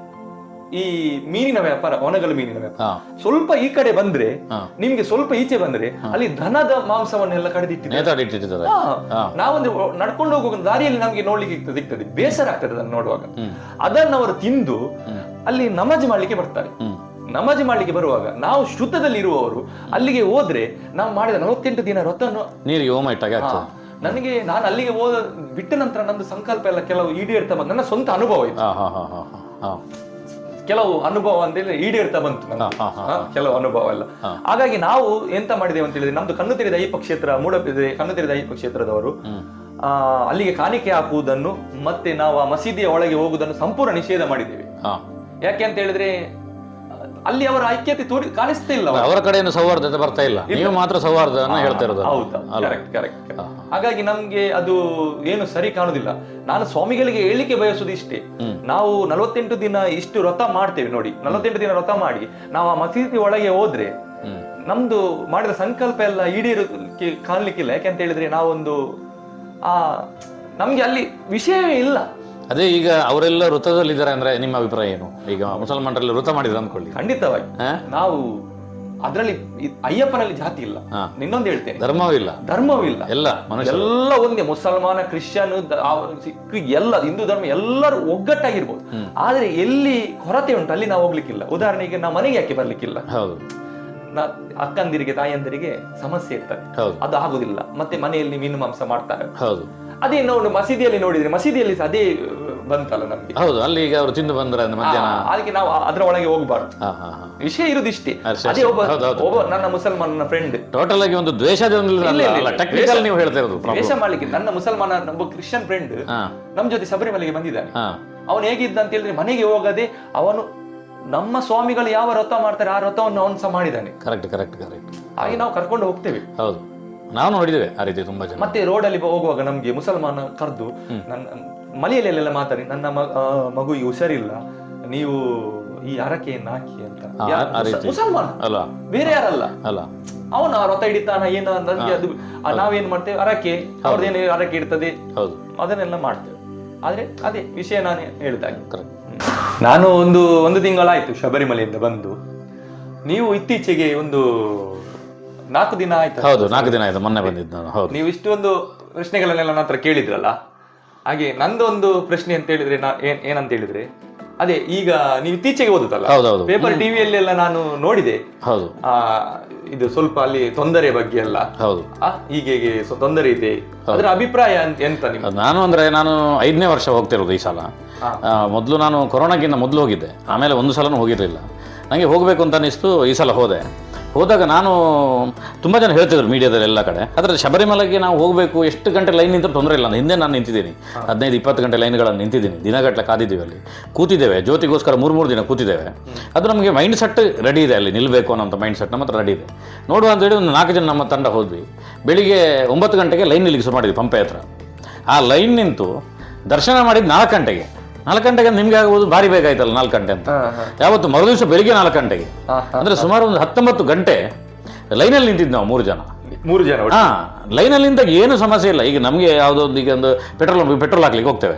ಈ ಮೀನಿನ ವ್ಯಾಪಾರ ಒಣಗಲು ಮೀನಿನ ವ್ಯಾಪಾರ. ಸ್ವಲ್ಪ ಈ ಕಡೆ ಬಂದ್ರೆ. ನಿಮ್ಗೆ ಸ್ವಲ್ಪ ಈಚೆ ಬಂದ್ರೆ ಅಲ್ಲಿ ದನದ ಮಾಂಸವನ್ನೆಲ್ಲ ಕಡಿದಿಟ್ಟಿದ್ದಾರೆ. ನಾವೊಂದು ನಡ್ಕೊಂಡು ಹೋಗುವ ದಾರಿಯಲ್ಲಿ ನಮ್ಗೆ ನೋಡ್ಲಿಕ್ಕೆ ಸಿಗ್ತದೆ- ಬೇಸರ ಆಗ್ತದೆ ಅದನ್ನು ನೋಡುವಾಗ. ಅದನ್ನು ಅವರು ತಿಂದು ಅಲ್ಲಿ ನಮಾಜ್ ಮಾಡ್ಲಿಕ್ಕೆ ಬರ್ತಾರೆ. ನಮಾಜ್ ಮಾಡ್ಲಿಕ್ಕೆ ಬರುವಾಗ ನಾವು ಶುದ್ಧದಲ್ಲಿ ಇರುವವರು ಅಲ್ಲಿಗೆ ಹೋದ್ರೆ ನಾವು ಮಾಡಿದ ನಲವತ್ತೆಂಟು ದಿನ ರಥನ್ನು ನೀರಿಗೆ ನನಗೆ ನಾನು ಅಲ್ಲಿಗೆ ಹೋದ ಬಿಟ್ಟ ನಂತರ ನಂದು ಸಂಕಲ್ಪ ಎಲ್ಲ ಕೆಲವು ಈಡೇರ್ತಾ ಬಂತು. ನನ್ನ ಸ್ವಂತ ಅನುಭವ ಇದು ಕೆಲವು ಅನುಭವ ಅಂತ ಹೇಳಿ ಈಡೇರ್ತಾ ಬಂತು ಕೆಲವು ಅನುಭವ ಎಲ್ಲ. ಹಾಗಾಗಿ ನಾವು ಎಂತ ಮಾಡಿದೇವೆ ಅಂತ ಹೇಳಿದ್ರೆ ನಮ್ದು ಕಣ್ಣು ತೆರೆದ ಅಯ್ಯಪ್ಪ ಕ್ಷೇತ್ರ ಮೂಡಬಿದ್ರೆ ಕಣ್ಣು ತೆರೆದ ಅಯ್ಯಪ್ಪ ಕ್ಷೇತ್ರದವರು ಆ, ಅಲ್ಲಿಗೆ ಕಾಣಿಕೆ ಹಾಕುವುದನ್ನು ಮತ್ತೆ ನಾವು ಆ ಮಸೀದಿಯ ಒಳಗೆ ಹೋಗುವುದನ್ನು ಸಂಪೂರ್ಣ ನಿಷೇಧ ಮಾಡಿದ್ದೇವೆ. ಯಾಕೆ ಅಂತ ಹೇಳಿದ್ರೆ ಅಲ್ಲಿ ಅವರ ಐಕ್ಯತೆ ತೋರಿ ಕಾಣಿಸ್ತಾ ಇಲ್ಲ ಅವರು. ಅವರ ಕಡೆಯಿಂದ ಸೌಹಾರ್ದತೆ ಬರ್ತಾ ಇಲ್ಲ. ನೀವು ಮಾತ್ರ ಸೌಹಾರ್ದ ಹೇಳ್ತಾ ಇರೋದು. ಹೌದು ಕರೆಕ್ಟ್ ಕರೆಕ್ಟ್ ಹಾಗಾಗಿ ನಮ್ಗೆ ಅದು ಏನು ಸರಿ ಕಾಣುದಿಲ್ಲ. ನಾನು ಸ್ವಾಮಿಗಳಿಗೆ ಹೇಳಿಕೆ ಬಯಸುದು ಇಷ್ಟೇ. ನಾವು ನಲವತ್ತೆಂಟು ದಿನ ಇಷ್ಟು ವ್ರತ ಮಾಡ್ತೇವೆ ನೋಡಿ. ನಲವತ್ತೆಂಟು ದಿನ ವ್ರತ ಮಾಡಿ ನಾವು ಆ ಮಸೀದಿ ಒಳಗೆ ಹೋದ್ರೆ ನಮ್ದು ಮಾಡಿದ ಸಂಕಲ್ಪ ಎಲ್ಲ ಈಡೇರೋದಕ್ಕೆ ಕಾಣ್ಲಿಕ್ಕಿಲ್ಲ. ಯಾಕೆಂತ ಹೇಳಿದ್ರೆ ನಾವೊಂದು ಆ ನಮ್ಗೆ ಅಲ್ಲಿ ವಿಷಯವೇ ಇಲ್ಲ. ಅದೇ ಈಗ ಅವರೆಲ್ಲ ವೃತ್ತದಲ್ಲಿದ್ದಾರೆ ಅಂದ್ರೆ ನಿಮ್ಮ ಅಭಿಪ್ರಾಯ ಏನು? ಈಗ ಮುಸಲ್ಮಾನರಲ್ಲಿ ವೃತ್ತ ಮಾಡಿದ್ರು ಅಂದ್ಕೊಳ್ಳಿ. ಖಂಡಿತವಾಗಿ. ನಾವು ಅದರಲ್ಲಿ ಅಯ್ಯಪ್ಪನಲ್ಲಿ ಜಾತಿ ಇಲ್ಲ. ನಿನ್ನೊಂದು ಇನ್ನೊಂದು ಹೇಳ್ತೇನೆ. ಧರ್ಮವೂ ಇಲ್ಲ. ಧರ್ಮವೂ ಇಲ್ಲ. ಎಲ್ಲ ಮನುಷ್ಯ ಎಲ್ಲ ಒಂದೇ ಮುಸಲ್ಮಾನ ಕ್ರಿಶ್ಚಿಯನ್ ಸಿಖ್ ಎಲ್ಲ ಹಿಂದೂ ಧರ್ಮ ಎಲ್ಲರೂ ಒಗ್ಗಟ್ಟಾಗಿರ್ಬೋದು. ಆದ್ರೆ ಎಲ್ಲಿ ಕೊರತೆ ಉಂಟು ಅಲ್ಲಿ ನಾವು ಹೋಗ್ಲಿಕ್ಕಿಲ್ಲ. ಉದಾಹರಣೆಗೆ ನಾವು ಮನೆಗೆ ಯಾಕೆ ಬರ್ಲಿಕ್ಕಿಲ್ಲ? ಹೌದು. ನಾ ಅಕ್ಕಂದಿರಿಗೆ ತಾಯಂದಿರಿಗೆ ಸಮಸ್ಯೆ ಇರ್ತದೆ. ಹೌದು. ಅದು ಆಗುದಿಲ್ಲ. ಮತ್ತೆ ಮನೆಯಲ್ಲಿ ಮೀನು ಮಾಂಸ ಮಾಡ್ತಾರೆ. ಹೌದು. ಅದೇ ನಾವು ಮಸೀದಿಯಲ್ಲಿ ನೋಡಿದ್ರೆ ಮಸೀದಿಯಲ್ಲಿ ಸಹ ಅದೇ ಬಂತಲ್ಲ ನಮ್ಗೆ. ಹೌದು ಅಲ್ಲಿ ಈಗ ಅವರು ತಿಂದು ಬಂದ್ರೆ ಮಧ್ಯಾಹ್ನ. ಅದಕ್ಕೆ ನಾವು ಅದರ ಒಳಗೆ ಹೋಗ್ಬಾರ್ದು. ವಿಷಯ ಇರುದಿಷ್ಟೇ. ಇಷ್ಟೇ ಅದೇ ಒಬ್ಬ. ಒಬ್ಬ ನನ್ನ ಮುಸಲ್ಮಾನ ಫ್ರೆಂಡ್ ಟೋಟಲ್ ಆಗಿ ಒಂದು ದ್ವೇಷದ ಟೆಕ್ನಿಕಲ್ ನೀವು ಹೇಳ್ತಾ ಇರೋದು ದ್ವೇಷ ಮಾಡ್ಲಿಕ್ಕೆ ನನ್ನ ಮುಸಲ್ಮಾನ ಒಬ್ಬ ಕ್ರಿಶ್ಚಿಯನ್ ಫ್ರೆಂಡ್ ನಮ್ ಜೊತೆ ಶಬರಿಮಲೆಗೆ ಬಂದಿದ್ದಾನೆ. ಅವನು ಹೇಗಿದ್ದ ಅಂತ ಹೇಳಿದ್ರೆ ಮನೆಗೆ ಹೋಗದೆ ಅವನು ನಮ್ಮ ಸ್ವಾಮಿಗಳು ಯಾವ ವ್ರತ ಮಾಡ್ತಾರೆ ಆ ವ್ರತವನ್ನು ಅವನು ಸಹ ಮಾಡಿದ್ದಾನೆ. ಕರೆಕ್ಟ್ ಕರೆಕ್ಟ್ ಕರೆಕ್ಟ್ ಹಾಗೆ ನಾವು ಕರ್ಕೊಂಡು ಹೋಗ್ತೇವೆ. ಹೌದು. ನಾವು ನೋಡಿದ್ದೇವೆ ಆ ರೀತಿ ತುಂಬಾ ಜನ. ಮತ್ತೆ ರೋಡ್ ಅಲ್ಲಿ ಹೋಗುವಾಗ ನಮ್ಗೆ ಮುಸಲ್ಮಾನ ಕರೆದು ನನ್ನ ಮಲೆಯಲ್ಲೆಲ್ಲ ಮಾತಾಡಿ ನನ್ನ ಮಗುವಿಗೆ ಹುಷಾರಿಲ್ಲ ನೀವು ಈ ಹರಕೆಯನ್ನು ಹಾಕಿ ಅಂತ. ಮುಸಲ್ಮಾನ? ಅಲ್ಲ. ಬೇರೆ ಯಾರಲ್ಲ? ಅಲ್ಲ. ಅವನ ರಥ ಹಿಡಿತಾನ ಏನ ನನ್ಗೆ ಅದು ನಾವೇನ್ ಮಾಡ್ತೇವೆ? ಹರಕೆ. ಅವ್ರದ್ದೇನು ಹರಕೆ ಇರ್ತದೆ ಹೌದು. ಅದನ್ನೆಲ್ಲ ಮಾಡ್ತೇವೆ. ಆದ್ರೆ ಅದೇ ವಿಷಯ ನಾನು ಹೇಳಿದಾಗ ನಾನು ಒಂದು ಒಂದು ತಿಂಗಳಾಯ್ತು ಶಬರಿಮಲೆಯಿಂದ ಬಂದು. ನೀವು ಇತ್ತೀಚೆಗೆ ಒಂದು ನಾಲ್ಕು ದಿನ ಆಯ್ತು ಹೌದು ನಾಲ್ಕು ದಿನ ಆಯ್ತು ಮೊನ್ನೆ ಬಂದಿದ್ದು ನಾನು ಹೌದು. ನೀವು ಇಷ್ಟೊಂದು ಪ್ರಶ್ನೆಗಳನ್ನೆಲ್ಲ ನನ್ನ ಹತ್ರ ಕೇಳಿದ್ರಲ್ಲ ಹಾಗೆ ನಂದೊಂದು ಪ್ರಶ್ನೆ ಅಂತ ಹೇಳಿದ್ರೆ ನಾ ಏನ್ ಏನಂತ ಹೇಳಿದ್ರೆ ಅದೇ ಈಗ ನೀವು ಇತ್ತೀಚೆಗೆ ಓದುತ್ತಲ್ಲ ಹೌದೌದು ಪೇಪರ್ ಟಿವಿಯಲ್ಲೆಲ್ಲ ನಾನು ನೋಡಿದೆ. ಹೌದು. ಆ ಇದು ಸ್ವಲ್ಪ ಅಲ್ಲಿ ತೊಂದರೆ ಬಗ್ಗೆ ಎಲ್ಲ ಹೌದು. ಆ, ಹೀಗೆ ತೊಂದರೆ ಇದೆ. ಅದರ ಅಭಿಪ್ರಾಯ ಅಂತ- ಎಂತ ನಿಮ್ಮ ನಾನು ಅಂದ್ರೆ ನಾನು ಐದನೇ ವರ್ಷ ಹೋಗ್ತಿರೋದು ಈ ಸಲ. ಮೊದಲು ನಾನು ಕೊರೋನಾಗಿಂತ ಮೊದಲು ಹೋಗಿದ್ದೆ. ಆಮೇಲೆ ಒಂದು ಸಲನೂ ಹೋಗಿರಲಿಲ್ಲ. ನನಗೆ ಹೋಗಬೇಕು ಅಂತ ಅನಿಸ್ತು ಈ ಸಲ ಹೋದೆ. ಹೋದಾಗ ನಾನು ತುಂಬ ಜನ ಹೇಳ್ತಿದ್ರು ಮೀಡಿಯಾದಲ್ಲಿ ಎಲ್ಲ ಕಡೆ. ಆದರೆ ಶಬರಿಮಲೆಗೆ ನಾವು ಹೋಗಬೇಕು ಎಷ್ಟು ಗಂಟೆ ಲೈನ್ ನಿಂತರೂ ತೊಂದರೆ ಇಲ್ಲ. ಹಿಂದೆ ನಾನು ನಿಂತಿದ್ದೀನಿ. ಹದಿನೈದು ಇಪ್ಪತ್ತು ಗಂಟೆ ಲೈನ್ಗಳನ್ನು ನಿಂತಿದ್ದೀನಿ. ದಿನಗಟ್ಟಲೆ ಕಾದಿದ್ದೀವಿ ಅಲ್ಲಿ. ಕೂತಿದ್ದೇವೆ. ಜ್ಯೋತಿಗೋಸ್ಕರ ಮೂರು ಮೂರು ದಿನ ಕೂತಿದ್ದೇವೆ. ಅದು ನಮಗೆ ಮೈಂಡ್ ಸೆಟ್ ರೆಡಿ ಇದೆ ಅಲ್ಲಿ. ನಿಲ್ಲಬೇಕು ಅನ್ನೋಂಥ ಮೈಂಡ್ ಸೆಟ್ ನಮ್ಮ ಹತ್ರ ರೆಡಿ ಇದೆ. ನೋಡುವ ಅಂತೇಳಿ ಒಂದು ನಾಲ್ಕು ಜನ ನಮ್ಮ ತಂಡ ಹೋದ್ವಿ. ಬೆಳಿಗ್ಗೆ ಒಂಬತ್ತು ಗಂಟೆಗೆ ಲೈನ್ ನಿಲ್ಲಿಗೆ ಶುರು ಮಾಡಿದ್ವಿ ಪಂಪೆ ಹತ್ರ. ಆ ಲೈನ್ ನಿಂತು ದರ್ಶನ ಮಾಡಿದ್ದು ನಾಲ್ಕು ಗಂಟೆಗೆ. ನಾಲ್ಕು ಗಂಟೆಗೆ ನಿಮ್ಗೆ ಆಗ್ಬೋದು ಭಾರಿ ಬೇಕಾಯ್ತಲ್ಲ ನಾಲ್ಕು ಗಂಟೆ ಅಂತ. ಯಾವತ್ತು ಮರುದಿವಸ ಬೆಳಿಗ್ಗೆ ನಾಲ್ಕು ಗಂಟೆಗೆ ಅಂದ್ರೆ ಸುಮಾರು ಒಂದು ಹತ್ತೊಂಬತ್ತು ಗಂಟೆ ಲೈನಲ್ಲಿ ನಿಂತಿದ್ದು ನಾವು ಮೂರು ಜನ. ಮೂರು ಜನ. ಹಾ ಲೈನಲ್ಲಿ ನಿಂತಾಗ ಏನು ಸಮಸ್ಯೆ ಇಲ್ಲ. ಈಗ ನಮಗೆ ಯಾವುದೋ ಒಂದು ಈಗ ಒಂದು ಪೆಟ್ರೋಲ್ ಪೆಟ್ರೋಲ್ ಹಾಕ್ಲಿಕ್ಕೆ ಹೋಗ್ತೇವೆ.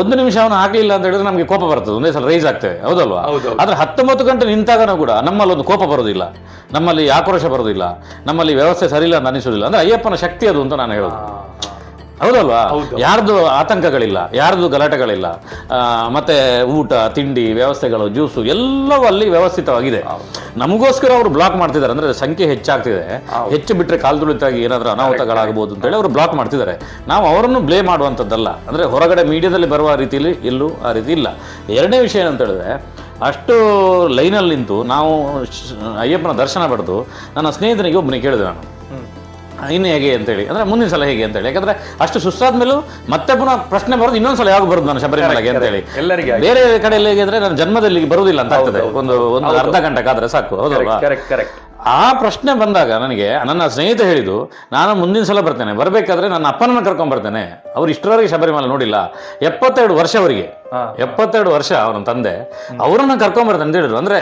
ಒಂದು ನಿಮಿಷ ಅವನು ಹಾಕಲಿಲ್ಲ ಅಂತ ಹೇಳಿದ್ರೆ ನಮಗೆ ಕೋಪ ಬರ್ತದೆ. ಒಂದೇ ಸಲ ರೈಸ್ ಆಗ್ತೇವೆ. ಹೌದಲ್ವಾ. ಆದ್ರೆ ಹತ್ತೊಂಬತ್ತು ಗಂಟೆ ನಿಂತಾಗನೂ ಕೂಡ ನಮ್ಮಲ್ಲಿ ಒಂದು ಕೋಪ ಬರೋದಿಲ್ಲ. ನಮ್ಮಲ್ಲಿ ಆಕ್ರೋಶ ಬರೋದಿಲ್ಲ. ನಮ್ಮಲ್ಲಿ ವ್ಯವಸ್ಥೆ ಸರಿಯಿಲ್ಲ ಅಂತ ಅನಿಸೋದಿಲ್ಲ ಅಂದ್ರೆ ಅಯ್ಯಪ್ಪನ ಶಕ್ತಿ ಅದು ಅಂತ ನಾನು ಹೇಳೋದು. ಹೌದಲ್ವಾ? ಹೌದು. ಯಾರ್ದು ಆತಂಕಗಳಿಲ್ಲ ಯಾರ್ದು ಗಲಾಟೆಗಳಿಲ್ಲ ಮತ್ತೆ ಊಟ ತಿಂಡಿ ವ್ಯವಸ್ಥೆಗಳು ಜ್ಯೂಸು ಎಲ್ಲವೂ ಅಲ್ಲಿ ವ್ಯವಸ್ಥಿತವಾಗಿದೆ. ನಮಗೋಸ್ಕರ ಅವರು ಬ್ಲಾಕ್ ಮಾಡ್ತಿದ್ದಾರೆ ಅಂದ್ರೆ ಸಂಖ್ಯೆ ಹೆಚ್ಚಾಗ್ತಿದೆ. ಹೆಚ್ಚು ಬಿಟ್ಟರೆ ಕಾಲ್ದುಳಿತಾಗಿ ಏನಾದರೂ ಅನಾಹುತಗಳಾಗಬಹುದು ಅಂತೇಳಿ ಅವರು ಬ್ಲಾಕ್ ಮಾಡ್ತಿದ್ದಾರೆ. ನಾವು ಅವರನ್ನು ಬ್ಲೇ ಮಾಡುವಂಥದ್ದಲ್ಲ. ಅಂದ್ರೆ ಹೊರಗಡೆ ಮೀಡಿಯಾದಲ್ಲಿ ಬರುವ ರೀತಿಯಲ್ಲಿ ಎಲ್ಲೂ ಆ ರೀತಿ ಇಲ್ಲ. ಎರಡನೇ ವಿಷಯ ಏನಂತ ಹೇಳಿದ್ರೆ ಅಷ್ಟು ಲೈನಲ್ಲಿ ನಿಂತು ನಾವು ಅಯ್ಯಪ್ಪನ ದರ್ಶನ ಪಡೆದು ನನ್ನ ಸ್ನೇಹಿತನಿಗೆ ಒಬ್ಬನಿಗೆ ಕೇಳಿದೆ ನಾನು. ಇನ್ನು ಹೇಗೆ ಅಂತೇಳಿ. ಅಂದ್ರೆ ಮುಂದಿನ ಸಲ ಹೇಗೆ ಅಂತೇಳಿ. ಯಾಕಂದ್ರೆ ಅಷ್ಟು ಸುಸ್ತಾದ ಮೇಲೂ ಮತ್ತೆ ಪುನಃ ಪ್ರಶ್ನೆ ಬರೋದು ಇನ್ನೊಂದು ಸಲ ಯಾವಾಗ ಬರೋದು ನಾನು ಶಬರಿಮಲೆಗೆ ಅಂತೇಳಿ. ಎಲ್ಲರಿಗೆ. ಬೇರೆ ಕಡೆಯಲ್ಲಿ ಹೇಗೆ ಅಂದ್ರೆ ನಾನು ಜನ್ಮದಲ್ಲಿ ಬರುವುದಿಲ್ಲ ಅಂತ ಆಗ್ತದೆ. ಒಂದು ಒಂದು ಅರ್ಧ ಗಂಟೆ ಕಾದ್ರೆ ಸಾಕು. ಹೌದಲ್ವಾ ಕರೆಕ್ಟ್ ಕರೆಕ್ಟ್ ಆ ಪ್ರಶ್ನೆ ಬಂದಾಗ ನನಗೆ ನನ್ನ ಸ್ನೇಹಿತ ಹೇಳಿದು ನಾನು ಮುಂದಿನ ಸಲ ಬರ್ತೇನೆ. ಬರಬೇಕಾದ್ರೆ ನನ್ನ ಅಪ್ಪನನ್ನ ಕರ್ಕೊಂಡ್ ಬರ್ತೇನೆ. ಅವ್ರು ಇಷ್ಟರವರೆಗೆ ಶಬರಿಮಲೆ ನೋಡಿಲ್ಲ. ಎಪ್ಪತ್ತೆರಡು ವರ್ಷ ಅವರಿಗೆ. ಎಪ್ಪತ್ತೆರಡು ವರ್ಷ ಅವನ ತಂದೆ. ಅವರನ್ನು ಕರ್ಕೊಂಡ್ ಬರ್ತೇನೆ ಅಂತ ಹೇಳಿದ್ರು. ಅಂದ್ರೆ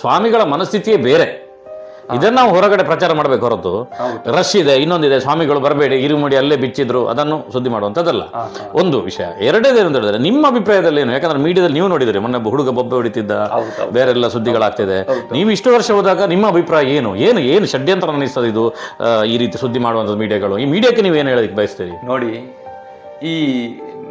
ಸ್ವಾಮಿಗಳ ಮನಸ್ಥಿತಿಯೇ ಬೇರೆ. ಇದನ್ನ ನಾವು ಹೊರಗಡೆ ಪ್ರಚಾರ ಮಾಡಬೇಕು ಹೊರತು. ರಶ್ ಇದೆ ಇನ್ನೊಂದಿದೆ ಸ್ವಾಮಿಗಳು ಬರಬೇಡಿ ಇರುಮುಡಿ ಅಲ್ಲೇ ಬಿಚ್ಚಿದ್ರು ಅದನ್ನು ಸುದ್ದಿ ಮಾಡುವಂಥದ್ದಲ್ಲ. ಒಂದು ವಿಷಯ ಎರಡೇದು ಅಂತ ಹೇಳಿದ್ರೆ ನಿಮ್ಮ ಅಭಿಪ್ರಾಯದಲ್ಲಿ ಏನು? ಯಾಕಂದ್ರೆ ಮೀಡಿಯಾದಲ್ಲಿ ನೀವು ನೋಡಿದ್ರಿ ಮೊನ್ನೆ ಹುಡುಗ ಬೊಬ್ಬೆ ಹೊಡಿತಿದ್ದ. ಬೇರೆಲ್ಲ ಸುದ್ದಿಗಳಾಗ್ತಿದೆ ನೀವು ಇಷ್ಟು ವರ್ಷ ಹೋದಾಗ ನಿಮ್ಮ ಅಭಿಪ್ರಾಯ ಏನು? ಏನು ಏನು ಷಡ್ಯಂತ್ರ ಅನ್ನಿಸ್ತದೆ ಇದು ಈ ರೀತಿ ಸುದ್ದಿ ಮಾಡುವಂಥದ್ದು ಮೀಡಿಯಾಗಳು? ಈ ಮೀಡಿಯಾಕ್ಕೆ ನೀವು ಏನು ಹೇಳೋದಕ್ಕೆ ಬಯಸ್ತೀರಿ? ನೋಡಿ ಈ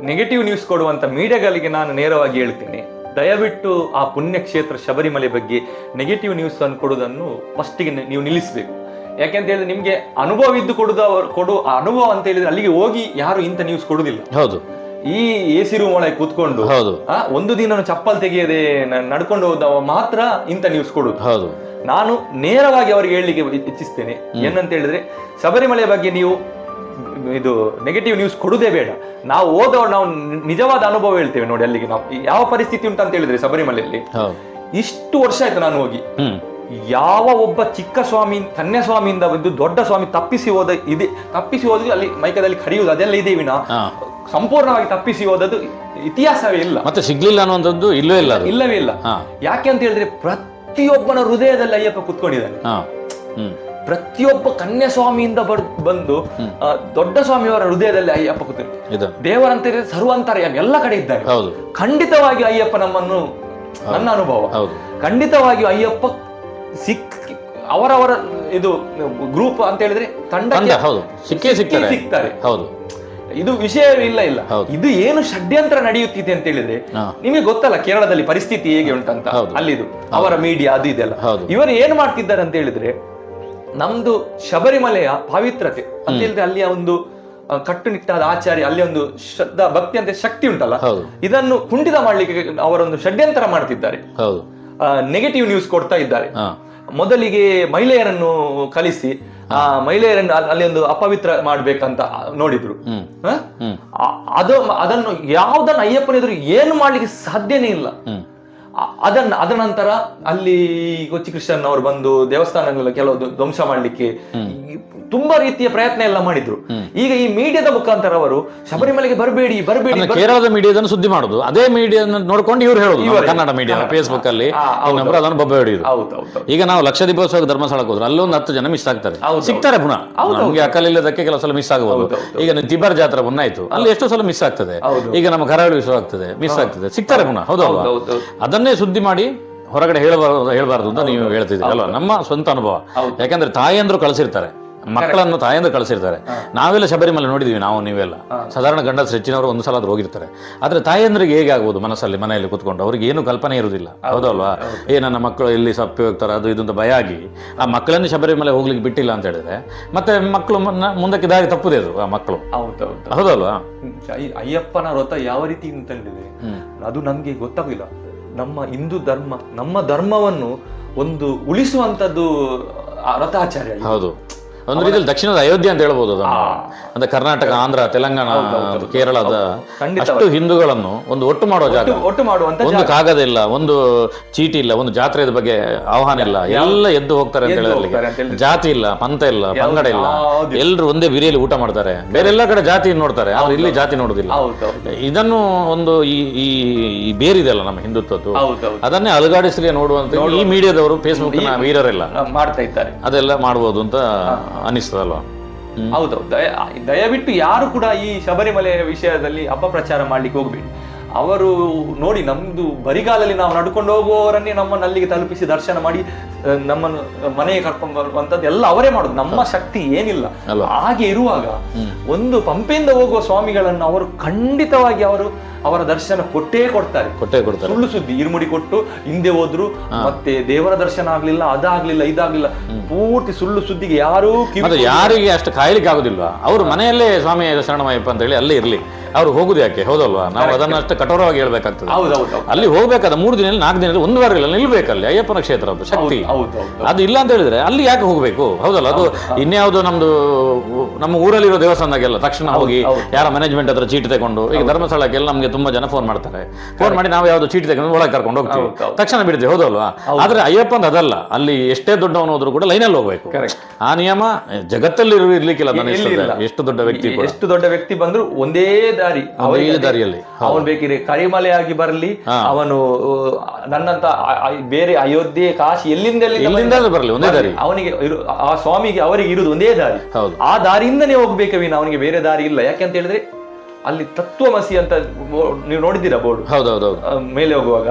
ನೆಗೆಟಿವ್ ನ್ಯೂಸ್ ಕೊಡುವಂತ ಮೀಡಿಯಾಗಳಿಗೆ ನಾನು ನೇರವಾಗಿ ಹೇಳ್ತೇನೆ. ದಯವಿಟ್ಟು ಆ ಪುಣ್ಯಕ್ಷೇತ್ರ ಶಬರಿಮಲೆ ಬಗ್ಗೆ ನೆಗೆಟಿವ್ ನ್ಯೂಸ್ ಅನ್ನು ಕೊಡೋದನ್ನು ಫಸ್ಟಿಗೆ ನೀವು ನಿಲ್ಲಿಸಬೇಕು. ಯಾಕೆಂತ ಹೇಳಿದ್ರೆ ನಿಮ್ಗೆ ಅನುಭವ ಇದ್ದು ಕೊಡುದ ಕೊಡು ಆ ಅನುಭವ ಅಂತ ಹೇಳಿದ್ರೆ ಅಲ್ಲಿಗೆ ಹೋಗಿ ಯಾರು ಇಂಥ ನ್ಯೂಸ್ ಕೊಡುದಿಲ್ಲ. ಹೌದು. ಈ ಎಸಿರು ಮೊಳೆ ಕೂತ್ಕೊಂಡು ಹೌದು. ಒಂದು ದಿನ ಚಪ್ಪಲ್ ತೆಗೆಯದೆ ನಡ್ಕೊಂಡು ಹೋದವ ಮಾತ್ರ ಇಂಥ ನ್ಯೂಸ್ ಕೊಡುದು. ಹೌದು. ನಾನು ನೇರವಾಗಿ ಅವರಿಗೆ ಹೇಳಲಿಕ್ಕೆ ಇಚ್ಛಿಸ್ತೇನೆ. ಏನಂತ ಹೇಳಿದ್ರೆ ಶಬರಿಮಲೆ ಬಗ್ಗೆ ನೀವು ಇದು ನೆಗೆಟಿವ್ ನ್ಯೂಸ್ ಕೊಡುದೇ ಬೇಡ. ನಾವು ಓದೋ ನಾವು ನಿಜವಾದ ಅನುಭವ ಹೇಳ್ತೇವೆ ನೋಡಿ ಅಲ್ಲಿಗೆ ನಾವು. ಯಾವ ಪರಿಸ್ಥಿತಿ ಉಂಟು ಅಂತ ಹೇಳಿದ್ರೆ ಶಬರಿಮಲೆಯಲ್ಲಿ. ಇಷ್ಟು ವರ್ಷ ಆಯ್ತು ನಾನು ಹೋಗಿ. ಹ್ಮ್. ಯಾವ ಒಬ್ಬ ಚಿಕ್ಕ ಸ್ವಾಮಿ ಕನ್ಯಾ ಸ್ವಾಮಿಯಿಂದ ಬಂದು ದೊಡ್ಡ ಸ್ವಾಮಿ ತಪ್ಪಿಸಿ ಹೋದ ಇದೆ ತಪ್ಪಿಸಿ ಹೋದ್ರೆ ಅಲ್ಲಿ ಮೈಕದಲ್ಲಿ ಕಡಿಯುವುದು ಅದೆಲ್ಲ ಇದೆ ವಿನ. ಸಂಪೂರ್ಣವಾಗಿ ತಪ್ಪಿಸಿ ಹೋದದ್ದು ಇತಿಹಾಸವೇ ಇಲ್ಲ. ಮತ್ತೆ ಸಿಗ್ಲಿಲ್ಲ ಅನ್ನುವಂಥದ್ದು ಇಲ್ಲವೇ ಇಲ್ಲ ಇಲ್ಲವೇ ಇಲ್ಲ. ಯಾಕೆ ಅಂತ ಹೇಳಿದ್ರೆ ಪ್ರತಿಯೊಬ್ಬನ ಹೃದಯದಲ್ಲಿ ಅಯ್ಯಪ್ಪ ಕುತ್ಕೊಂಡಿದ್ದಾನೆ. ಪ್ರತಿಯೊಬ್ಬ ಕನ್ಯಾ ಸ್ವಾಮಿಯಿಂದ ಬರ್- ಬಂದು ದೊಡ್ಡ ಸ್ವಾಮಿಯವರ ಹೃದಯದಲ್ಲಿ ಅಯ್ಯಪ್ಪ ಕೂತಿರು ದೇವರಂತ ಸರ್ವಂತರ ಸರ್ವಾಂತರ್ಯಾಮಿ ಎಲ್ಲ ಕಡೆ ಇದ್ದಾರೆ. ಹೌದು. ಖಂಡಿತವಾಗಿ ಅಯ್ಯಪ್ಪ ನಮ್ಮನ್ನು ನನ್ನ ಅನುಭವ. ಹೌದು. ಖಂಡಿತವಾಗಿಯೂ ಅಯ್ಯಪ್ಪ ಸಿಕ್ ಅವರವರ ಇದು ಗ್ರೂಪ್ ಅಂತ ಹೇಳಿದ್ರೆ ತಂಡ ತಂಡಕ್ಕೆ ಹೌದು. ಸಿಕ್ಕೇ ಸಿಗ್ತಾರೆ. ಹೌದು. ಇದು ವಿಷಯ ಇಲ್ಲ ಇಲ್ಲ. ಇದು ಏನು ಷಡ್ಯಂತ್ರ ನಡೆಯುತ್ತಿದೆ ಅಂತ ಹೇಳಿದ್ರೆ ನಿಮಗೆ ಗೊತ್ತಲ್ಲ ಕೇರಳದಲ್ಲಿ ಪರಿಸ್ಥಿತಿ ಹೇಗೆ ಉಂಟಂತ. ಅಲ್ಲಿದು. ಅವರ ಮೀಡಿಯಾ ಅದು ಇದೆಲ್ಲ. ಇವರು ಏನು ಮಾಡ್ತಿದ್ದಾರೆ ಅಂತ ಹೇಳಿದ್ರೆ ನಮ್ದು ಶಬರಿಮಲೆಯ ಪವಿತ್ರತೆ. ಅಂತ ಹೇಳಿದ್ರೆ ಅಲ್ಲಿಯ ಒಂದು ಕಟ್ಟುನಿಟ್ಟಾದ ಆಚಾರ್ಯ ಅಲ್ಲಿ ಒಂದು ಶ್ರದ್ಧಾ ಭಕ್ತಿ ಅಂತ ಶಕ್ತಿ ಉಂಟಲ್ಲ? ಇದನ್ನು ಕುಂಠಿತ ಮಾಡ್ಲಿಕ್ಕೆ ಅವರೊಂದು ಷಡ್ಯಂತರ ಮಾಡ್ತಿದ್ದಾರೆ. ನೆಗೆಟಿವ್ ನ್ಯೂಸ್ ಕೊಡ್ತಾ ಇದ್ದಾರೆ. ಮೊದಲಿಗೆ ಮಹಿಳೆಯರನ್ನು ಕಲಿಸಿ ಆ ಮಹಿಳೆಯರನ್ನು ಅಲ್ಲಿ ಒಂದು ಅಪವಿತ್ರ ಮಾಡ್ಬೇಕಂತ ನೋಡಿದ್ರು. ಅದು ಅದನ್ನು ಯಾವ್ದನ್ನ ಅಯ್ಯಪ್ಪನ ಎದುರು ಏನು ಮಾಡ್ಲಿಕ್ಕೆ ಸಾಧ್ಯನೇ ಇಲ್ಲ. ಅದನ್ನ ಅದ ನಂತರ ಅಲ್ಲಿ ಕೊಚ್ಚಿ ಕೃಷ್ಣನ್ ಅವರು ಬಂದು ದೇವಸ್ಥಾನಗಳ ಕೆಲವು ಧ್ವ- ಧ್ವಂಸ ಮಾಡ್ಲಿಕ್ಕೆ ತುಂಬಾ ರೀತಿಯ ಪ್ರಯತ್ನ ಎಲ್ಲ ಮಾಡಿದ್ರು. ಈಗ ಈ ಮೀಡಿಯಾದ ಮುಖಾಂತರ ಅವರು ಶಬರಿಮಲೆಗೆ ಬರಬೇಡಿ ಬರಬೇಡಿ ಕೇರಳದ ಮೀಡಿಯಾದನ್ನು ಸುದ್ದಿ ಮಾಡುದು. ಅದೇ ಮೀಡಿಯಾ ನೋಡ್ಕೊಂಡು ಇವ್ರು ಹೇಳುದು ಕನ್ನಡ ಮೀಡಿಯಾ ಫೇಸ್ಬುಕ್ ಅಲ್ಲಿ. ಅದನ್ನು ಬಬ್ಬೆ ಹಿಡಿಯುದು. ಈಗ ನಾವು ಲಕ್ಷ ದೀಪೋತ್ಸವ ಧರ್ಮಸ್ಥಳಕ್ಕೆ ಹೋದ್ರೆ ಅಲ್ಲೊಂದು ಹತ್ತು ಜನ ಮಿಸ್ ಆಗ್ತಾರೆ. ಸಿಗ್ತಾರೆ ಪುನಃ. ಹೌದು, ನಮ್ಗೆ ಅಕ್ಕಲಿಲ್ಲದಕ್ಕೆ ಕೆಲವು ಸಲ ಮಿಸ್ ಆಗಬಹುದು ಈಗ ದಿಬರ್ ಜಾತ್ರೆ ಮುನ್ನ ಆಯ್ತು. ಅಲ್ಲಿ ಎಷ್ಟೋ ಸಲ ಮಿಸ್ ಆಗ್ತದೆ. ಈಗ ನಮ್ಮ ಕರಾವಳಿ ವಿಶ್ವ ಆಗ್ತದೆ ಮಿಸ್ ಆಗ್ತದೆ. ಸಿಗ್ತಾರೆ ಪುನಃ. ಹೌದಲ್ವಾ ಹೌದೌದು ಅದನ್ನೇ ಸುದ್ದಿ ಮಾಡಿ ಹೊರಗಡೆ ಹೇಳಬಾರ್ದು ಹೇಳಬಾರದು ಅಂತ ನೀವು ಹೇಳ್ತಿದ್ದೀರಿ ಅಲ್ವಾ? ನಮ್ಮ ಸ್ವಂತ ಅನುಭವ. ಯಾಕಂದ್ರೆ ತಾಯಿಯಂದ್ರು ಕಳಿಸಿರ್ತಾರೆ. ಮಕ್ಕಳನ್ನು ತಾಯಂದ್ರು ಕಳಿಸಿರ್ತಾರೆ. ನಾವೆಲ್ಲ ಶಬರಿಮಲೆ ನೋಡಿದೀವಿ ನಾವು ನೀವೆಲ್ಲ. ಸಾಧಾರಣ ಗಂಡಸರು ಹೆಚ್ಚಿನವರು ಒಂದು ಸಲ ಅದು ಹೋಗಿರ್ತಾರೆ. ಆದ್ರೆ ತಾಯಂದ್ರಿಗೆ ಹೇಗೆ ಆಗ್ಬೋದು ಮನಸ್ಸಲ್ಲಿ ಮನೆಯಲ್ಲಿ ಕುತ್ಕೊಂಡು? ಅವ್ರಿಗೆ ಏನು ಕಲ್ಪನೆ ಇರುವುದಿಲ್ಲ. ಹೌದಲ್ವಾ ಏ ನನ್ನ ಮಕ್ಕಳು ಇಲ್ಲಿ ಸಪ್ಪಿ ಹೋಗ್ತಾರೆ ಅದು ಇದು ಅಂತ ಭಯ ಆಗಿ ಆ ಮಕ್ಕಳನ್ನು ಶಬರಿಮಲೆ ಹೋಗ್ಲಿಕ್ಕೆ ಬಿಟ್ಟಿಲ್ಲ ಅಂತ ಹೇಳಿದ್ರೆ ಮತ್ತೆ ಮಕ್ಕಳು ಮುಂದಕ್ಕೆ ದಾರಿ ತಪ್ಪುದೇ ಅದು ಆ ಮಕ್ಕಳು. ಹೌದಲ್ವಾ ಅಯ್ಯಪ್ಪನ ವ್ರತ ಯಾವ ರೀತಿ. ಅದು ನಮ್ಗೆ ಗೊತ್ತಾಗಿಲ್ಲ ನಮ್ಮ ಹಿಂದೂ ಧರ್ಮ ನಮ್ಮ ಧರ್ಮವನ್ನು ಒಂದು ಉಳಿಸುವಂತದ್ದು ರಥಾಚಾರ್ಯ. ಹೌದು ಒಂದು ರೀತಿಯಲ್ಲಿ ದಕ್ಷಿಣದ ಅಯೋಧ್ಯೆ ಅಂತ ಹೇಳ್ಬೋದು ಅದನ್ನು. ಅಂದ್ರೆ ಕರ್ನಾಟಕ ಆಂಧ್ರ ತೆಲಂಗಾಣ ಕೇರಳದ ಅಷ್ಟು ಹಿಂದೂಗಳನ್ನು ಒಂದು ಒಟ್ಟು ಮಾಡುವ ಜಾಗ. ಒಟ್ಟು- ಮಾಡುವಂತ ಒಂದು ಕಾಗದ ಇಲ್ಲ ಒಂದು ಚೀಟಿ ಇಲ್ಲ ಒಂದು ಜಾತ್ರೆಯ ಬಗ್ಗೆ ಆಹ್ವಾನ ಇಲ್ಲ. ಎಲ್ಲ ಎದ್ದು ಹೋಗ್ತಾರೆ ಅಂತ ಹೇಳಿ. ಜಾತಿ ಇಲ್ಲ ಪಂಥ ಇಲ್ಲ ಪಂಗಡ ಇಲ್ಲ. ಎಲ್ಲರೂ ಒಂದೇ ಬಿರಿಯಲ್ಲಿ ಊಟ ಮಾಡ್ತಾರೆ. ಬೇರೆ ಎಲ್ಲ ಕಡೆ ಜಾತಿ ನೋಡ್ತಾರೆ ಆದ್ರೆ ಇಲ್ಲಿ ಜಾತಿ ನೋಡುದಿಲ್ಲ. ಇದನ್ನು ಒಂದು ಈ ಈ ಬೇರಿದೆ ಅಲ್ಲ ನಮ್ಮ ಹಿಂದುತ್ವದ್ದು. ಅದನ್ನೇ ಅಲುಗಾಡಿಸಲಿ ನೋಡುವಂತ ಈ ಮೀಡಿಯಾದವರು ಫೇಸ್ಬುಕ್ ವೀರರೆಲ್ಲ. ಮಾಡ್ತಾ ಇದ್ದಾರೆ. ಅದೆಲ್ಲ ಮಾಡ್ಬೋದು ಅಂತ ಅನಿಸ್ತದಲ್ವಾ ಹ್ಮ್. ಹೌದೌದು ದಯ ದಯವಿಟ್ಟು ಯಾರು ಕೂಡ ಈ ಶಬರಿಮಲೆ ವಿಷಯದಲ್ಲಿ ಅಪಪ್ರಚಾರ ಮಾಡ್ಲಿಕ್ಕೆ ಹೋಗ್ಬೇಡಿ ಅವರು ನೋಡಿ ನಮ್ದು ಬರಿಗಾಲಲ್ಲಿ ನಾವು ನಡ್ಕೊಂಡು ಹೋಗುವವರನ್ನೇ ನಮ್ಮನ್ನು ಅಲ್ಲಿಗೆ ತಲುಪಿಸಿ ದರ್ಶನ ಮಾಡಿ ನಮ್ಮನ್ನು ಮನೆಗೆ ಕರ್ಕೊಂಡು ಬರುವಂಥದ್ದು ಎಲ್ಲ ಅವರೇ ಮಾಡೋದು. ನಮ್ಮ ಶಕ್ತಿ ಏನಿಲ್ಲ. ಹಾಗೆ ಇರುವಾಗ ಒಂದು ಪಂಪೆಯಿಂದ ಹೋಗುವ ಸ್ವಾಮಿಗಳನ್ನು ಅವರು ಖಂಡಿತವಾಗಿ ಅವರು ಅವರ ದರ್ಶನ ಕೊಟ್ಟೇ ಕೊಡ್ತಾರೆ. ಕೊಟ್ಟೇ ಕೊಡ್ತಾರೆ. ಸುಳ್ಳು ಸುದ್ದಿ ಇರುಮುಡಿ ಕೊಟ್ಟು ಹಿಂದೆ ಹೋದ್ರು ಮತ್ತೆ ದೇವರ ದರ್ಶನ ಆಗ್ಲಿಲ್ಲ ಅದಾಗ್ಲಿಲ್ಲ ಇದಾಗ್ಲಿಲ್ಲ. ಪೂರ್ತಿ ಸುಳ್ಳು ಸುದ್ದಿಗೆ ಯಾರು ಯಾರಿಗೆ ಅಷ್ಟು ಕಾಯ್ಲಿಕ್ಕೆ ಆಗುದಿಲ್ವಾ? ಅವ್ರು ಮನೆಯಲ್ಲೇ ಸ್ವಾಮಿ ಶರಣಮಯ್ಯಪ್ಪ ಅಂತ ಹೇಳಿ ಅಲ್ಲೇ ಇರ್ಲಿ. ಅವ್ರು ಹೋಗುದು ಯಾಕೆ? ಹೌದಲ್ವಾ? ನಾವು ಅದನ್ನ ಅಷ್ಟು ಕಠೋರವಾಗಿ ಹೇಳ್ಬೇಕಾಗ್ತದೆ. ಹೌದೌದು ಅಲ್ಲಿ ಹೋಗ್ಬೇಕಾದ ಮೂರು ದಿನ ನಾಲ್ಕು ದಿನ ಒಂದು ವಾರ ಇಲ್ಲ ನಿಲ್ಬೇಕಲ್ಲಿ ಅಯ್ಯಪ್ಪನ ಕ್ಷೇತ್ರ ಅದು ಶಕ್ತಿ. ಅದು ಇಲ್ಲ ಅಂತ ಹೇಳಿದ್ರೆ ಅಲ್ಲಿ ಯಾಕೆ ಹೋಗ್ಬೇಕು? ಹೌದಲ್ಲ ಅದು ಇನ್ಯಾವುದೋ ನಮ್ದು ನಮ್ಮ ಊರಲ್ಲಿರೋ ದೇವಸ್ಥಾನದಾಗೆಲ್ಲ ತಕ್ಷಣ ಹೋಗಿ ಯಾರ ಮ್ಯಾನೇಜ್ಮೆಂಟ್ ಹತ್ರ ಚೀಟಿ ತಗೊಂಡು ಈಗ ಧರ್ಮಸ್ಥಳಕ್ಕೆಲ್ಲ ನಮಗೆ ತುಂಬಾ ಜನ ಫೋನ್ ಮಾಡ್ತಾರೆ. ಫೋನ್ ಮಾಡಿ ನಾವು ಯಾವ್ದು ಚೀಟಿ ತಗೊಂಡು ಒಳಗೆ ಕರ್ಕೊಂಡು ಹೋಗ್ತೀವಿ. ತಕ್ಷಣ ಬಿಡ್ತೀವಿ ಹೌದಲ್ವಾ? ಆದ್ರೆ ಅಯ್ಯಪ್ಪನ ಅದಲ್ಲ ಅಲ್ಲಿ ಎಷ್ಟೇ ದೊಡ್ಡವನು ಹೋದ್ರು ಕೂಡ ಲೈನಲ್ಲಿ ಹೋಗ್ಬೇಕು. ಆ ನಿಯಮ ಜಗತ್ತಲ್ಲಿ ಇರು- ಇರ್ಲಿಕ್ಕಿಲ್ಲ ಎಷ್ಟು ದೊಡ್ಡ ವ್ಯಕ್ತಿ ಎಷ್ಟು ದೊಡ್ಡ ವ್ಯಕ್ತಿ ಬಂದ್ರು ಒಂದೇ ದಾರಿ. ಅವರಿಗೆ ದಾರಿಯಲ್ಲಿ. ಅವನು ಬೇಕಿದ್ರೆ ಕರಿಮಲೆ ಆಗಿ ಬರಲಿ ಅವನು ನನ್ನಂತ ಬೇರೆ ಅಯೋಧ್ಯೆ ಕಾಶಿ ಎಲ್ಲಿಂದ ಬರಲಿ ಒಂದೇ ದಾರಿ. ಅವನಿಗೆ ಆ ಸ್ವಾಮಿಗೆ ಅವರಿಗೆ ಇರುವುದು ಒಂದೇ ದಾರಿ. ಆ ದಾರಿಯಿಂದನೇ ಹೋಗ್ಬೇಕು ವಿನ ಅವನಿಗೆ ಬೇರೆ ದಾರಿ ಇಲ್ಲ. ಯಾಕೆಂತ ಹೇಳಿದ್ರೆ ಅಲ್ಲಿ ತತ್ವಮಸಿ ಅಂತ ನೀವು ನೋಡಿದ್ದೀರಾ ಬೋರ್ಡ್? ಹೌದು ಮೇಲೆ ಹೋಗುವಾಗ.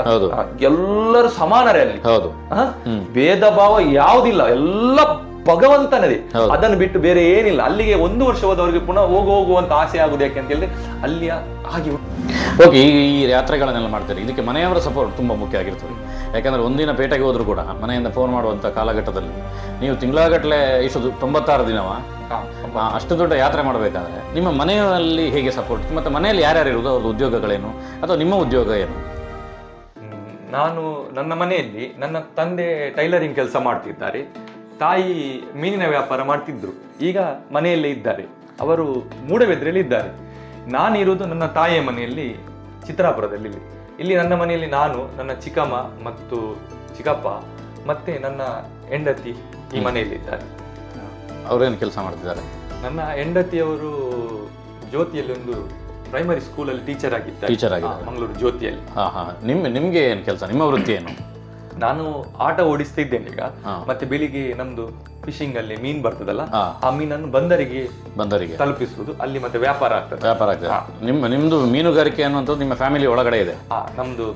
ಎಲ್ಲರೂ ಸಮಾನರೇ ಅಲ್ಲಿ. ಹೌದು? ಭೇದ ಭಾವ ಯಾವುದಿಲ್ಲ. ಎಲ್ಲ ಭಗವಂತನದೇ. ಅದನ್ನು ಬಿಟ್ಟು ಬೇರೆ ಏನಿಲ್ಲ. ಅಲ್ಲಿಗೆ ಒಂದು ವರ್ಷ ಹೋದವರಿಗೆ ಪುನಃ ಹೋಗು ಹೋಗುವಂತ ಆಸೆ ಆಗುದು ಯಾಕೆ ಅಂತ ಹೇಳಿದ್ರೆ ಅಲ್ಲಿಯ ಹಾಗೆ ಓಕೆ ಈ ಈ ಯಾತ್ರೆಗಳನ್ನೆಲ್ಲ ಮಾಡ್ತಾರೆ. ಇದಕ್ಕೆ ಮನೆಯವರ ಸಪೋರ್ಟ್ ತುಂಬ ಮುಖ್ಯ ಆಗಿರ್ತದೆ. ಯಾಕಂದ್ರೆ ಒಂದಿನ ಪೇಟೆಗೆ ಹೋದ್ರು ಕೂಡ ಮನೆಯಿಂದ ಫೋನ್ ಮಾಡುವಂತ ಕಾಲಘಟ್ಟದಲ್ಲಿ ನೀವು ತಿಂಗಳಾಗಟ್ಲೆ ಇಷ್ಟು ತೊಂಬತ್ತಾರು ದಿನವ? ಅಷ್ಟು ದೊಡ್ಡ ಯಾತ್ರೆ ಮಾಡಬೇಕಾದ್ರೆ ನಿಮ್ಮ ಮನೆಯಲ್ಲಿ ಹೇಗೆ ಸಪೋರ್ಟ್ ಮತ್ತೆ ಮನೆಯಲ್ಲಿ ಯಾರ್ಯಾರು ಇರೋದು ಅವ್ರದ್ದು ಉದ್ಯೋಗಗಳೇನು? ಅಥವಾ ನಿಮ್ಮ ಉದ್ಯೋಗ ಏನು? ನಾನು ನನ್ನ ಮನೆಯಲ್ಲಿ ನನ್ನ ತಂದೆ ಟೈಲರಿಂಗ್ ಕೆಲಸ ಮಾಡ್ತಿದ್ದಾರೆ. ತಾಯಿ ಮೀನಿನ ವ್ಯಾಪಾರ ಮಾಡ್ತಿದ್ರು. ಈಗ ಮನೆಯಲ್ಲೇ ಇದ್ದಾರೆ. ಅವರು ಮೂಡಬೆದ್ರೆಯಲ್ಲಿ ಇದ್ದಾರೆ. ನಾನಿರೋದು ನನ್ನ ತಾಯಿಯ ಮನೆಯಲ್ಲಿ ಚಿತ್ರಾಪುರದಲ್ಲಿ. ಇಲ್ಲಿ ನನ್ನ ಮನೆಯಲ್ಲಿ ನಾನು ನನ್ನ ಚಿಕ್ಕಮ್ಮ ಮತ್ತು ಚಿಕ್ಕಪ್ಪ ಮತ್ತೆ ನನ್ನ ಹೆಂಡತಿ ಈ ಮನೆಯಲ್ಲಿ ಇದ್ದಾರೆ. ಅವರೇನು ಕೆಲಸ ಮಾಡ್ತಿದ್ದಾರೆ? ನನ್ನ ಹೆಂಡತಿಯವರು ಜ್ಯೋತಿಯಲ್ಲಿ ಒಂದು ಪ್ರೈಮರಿ ಸ್ಕೂಲಲ್ಲಿ ಟೀಚರ್ ಆಗಿದ್ದಾರೆ. ಟೀಚರ್ ಹಾ, ಮಂಗಳೂರು ಜ್ಯೋತಿಯಲ್ಲಿ. ಹಾಂ ಹಾಂ. ನಿಮ್ಮ ನಿಮಗೆ ಏನು ಕೆಲಸ? ನಿಮ್ಮ ವೃತ್ತಿ ಏನು? ನಾನು ಆಟ ಓಡಿಸ್ತಿದ್ದೇನೆ ಈಗ. ಮತ್ತೆ ಬೆಳಿಗ್ಗೆ ನಮ್ದು ಫಿಶಿಂಗ್ ಅಲ್ಲಿ ಮೀನ್ ಬರ್ತದಲ್ಲ ಆ ಮೀನನ್ನು ಬಂದರಿಗೆ ಬಂದರಿಗೆ. ತಲುಪಿಸುವುದು. ಅಲ್ಲಿ ಮತ್ತೆ ವ್ಯಾಪಾರ ಆಗ್ತದೆ. ವ್ಯಾಪಾರ ಆಗ್ತದೆ. ನಿಮ್ಮ ನಿಮ್ದು ಮೀನುಗಾರಿಕೆ ಅನ್ನುವಂಥದ್ದು ನಿಮ್ಮ ಫ್ಯಾಮಿಲಿ ಒಳಗಡೆ ಇದೆ. ನಮ್ದು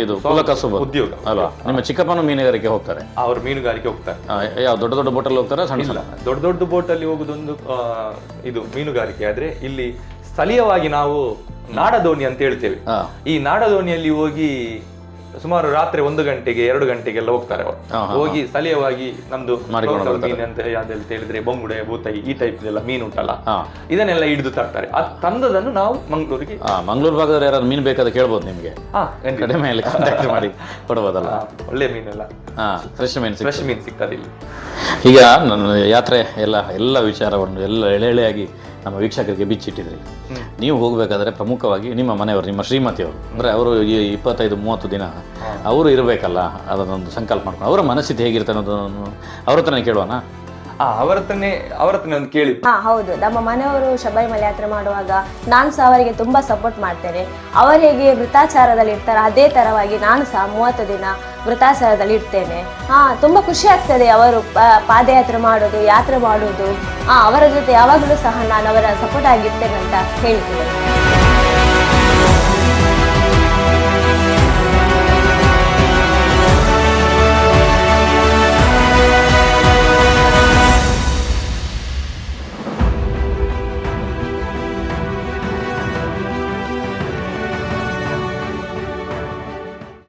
ಇದು ಕುಲಕಸುಬು. ಉದ್ಯೋಗ. ಅಲ್ವಾ? ನಿಮ್ಮ ಚಿಕ್ಕಪ್ಪನ ಮೀನುಗಾರಿಕೆ ಹೋಗ್ತಾರೆ. ಅವರು ಮೀನುಗಾರಿಕೆ ಹೋಗ್ತಾರೆ. ಯಾವ ದೊಡ್ಡ ದೊಡ್ಡ ಬೋಟಲ್ಲಿ ಹೋಗ್ತಾರೆ? ಸಣ್ಣ ದೊಡ್ಡ ದೊಡ್ಡ ಬೋಟ್ ಅಲ್ಲಿ ಹೋಗುದೊಂದು ಇದು ಮೀನುಗಾರಿಕೆ. ಆದ್ರೆ ಇಲ್ಲಿ ಸ್ಥಳೀಯವಾಗಿ ನಾವು ನಾಡದೋಣಿ ಅಂತ ಹೇಳ್ತೇವೆ. ಈ ನಾಡದೋಣಿಯಲ್ಲಿ ಹೋಗಿ ಸುಮಾರು ರಾತ್ರಿ ಒಂದು ಗಂಟೆಗೆ ಎರಡು ಗಂಟೆಗೆಲ್ಲ ಹೋಗ್ತಾರೆ ಅವರು. ಹೋಗಿ ಸ್ಥಳೀಯವಾಗಿ ನಮ್ದು local ಮೀನು ಅಂತ ಯಾವ್ದೆಲ್ಲ ಹೇಳಿದ್ರೆ ಬೊಂಗುಡೆ ಬೂತೈ ಈ ಟೈಪ್ ಎಲ್ಲ ಮೀನು ಉಂಟಲ್ಲ ಇದನ್ನೆಲ್ಲ ಹಿಡಿದು ತರ್ತಾರೆ. ಅದು ತಂದದನ್ನು ನಾವು ಮಂಗಳೂರಿಗೆ ಮಂಗಳೂರು ಭಾಗದಲ್ಲಿ ಯಾರಾದ್ರು ಮೀನು ಬೇಕಾದ್ರೆ ಕೇಳ್ಬೋದು ನಿಮಗೆ. ಹಾ ಖಂಡಿತ. ಕಡಿಮೆ ಮೇಲೆ ಕಾಂಟ್ಯಾಕ್ಟ್ ಮಾಡಿ ಕೊಡ್ಬೋದಲ್ಲ? ಹಾ, ಒಳ್ಳೆ ಮೀನೆಲ್ಲ. ಹಾಂ ಫ್ರೆಶ್ ಮೀನು ಸಿಗ್ತದೆ. ಫ್ರೆಶ್ ಮೀನು ಸಿಗ್ತದೆ ಇಲ್ಲಿ. ಈಗ ನನ್ನ ಯಾತ್ರೆ ಎಲ್ಲ ಎಲ್ಲ ವಿಚಾರವನ್ನು ಎಲ್ಲ ಎಳೆ ಎಳೆಯಾಗಿ ನಮ್ಮ ವೀಕ್ಷಕರಿಗೆ ಬಿಚ್ಚಿಟ್ಟಿದ್ರಿ. ನೀವು ಹೋಗಬೇಕಾದ್ರೆ ಪ್ರಮುಖವಾಗಿ ನಿಮ್ಮ ಮನೆಯವರು ನಿಮ್ಮ ಶ್ರೀಮತಿಯವರು. ಅಂದರೆ ಅವರು ಈ ಇಪ್ಪತ್ತೈದು ಮೂವತ್ತು ದಿನ ಅವರು ಇರಬೇಕಲ್ಲ ಅದನ್ನೊಂದು ಸಂಕಲ್ಪ ಮಾಡ್ಕೊಂಡು. ಅವರ ಮನಸ್ಥಿತಿ ಹೇಗಿರ್ತಾನೆ ಅನ್ನೋದನ್ನು ಅವ್ರ ಹತ್ರನೇ ಕೇಳುವನಾ? ಹಾ ಅವರತ್ರನೇ ಒಂದು ಕೇಳಿ ಹಾ, ಹೌದು. ನಮ್ಮ ಮನೆಯವರು ಶಬರಿಮಲೆ ಯಾತ್ರೆ ಮಾಡುವಾಗ ನಾನು ಸಹ ಅವರಿಗೆ ತುಂಬಾ ಸಪೋರ್ಟ್ ಮಾಡ್ತೇನೆ. ಅವರು ಹೇಗೆ ವೃತ್ತಾಚಾರದಲ್ಲಿ ಇರ್ತಾರೆ ಅದೇ ತರವಾಗಿ ನಾನು ಸಹ ಮೂವತ್ತು ದಿನ ವೃತ್ತಾಚಾರದಲ್ಲಿ ಇರ್ತೇನೆ. ಹಾ, ತುಂಬಾ ಖುಷಿ ಆಗ್ತದೆ ಅವರು ಪಾದಯಾತ್ರೆ ಮಾಡೋದು, ಯಾತ್ರೆ ಮಾಡೋದು. ಹಾ, ಅವರ ಜೊತೆ ಯಾವಾಗಲೂ ಸಹ ನಾನು ಅವರ ಸಪೋರ್ಟ್ ಆಗಿರ್ತೇನೆ ಅಂತ ಹೇಳ್ತೇನೆ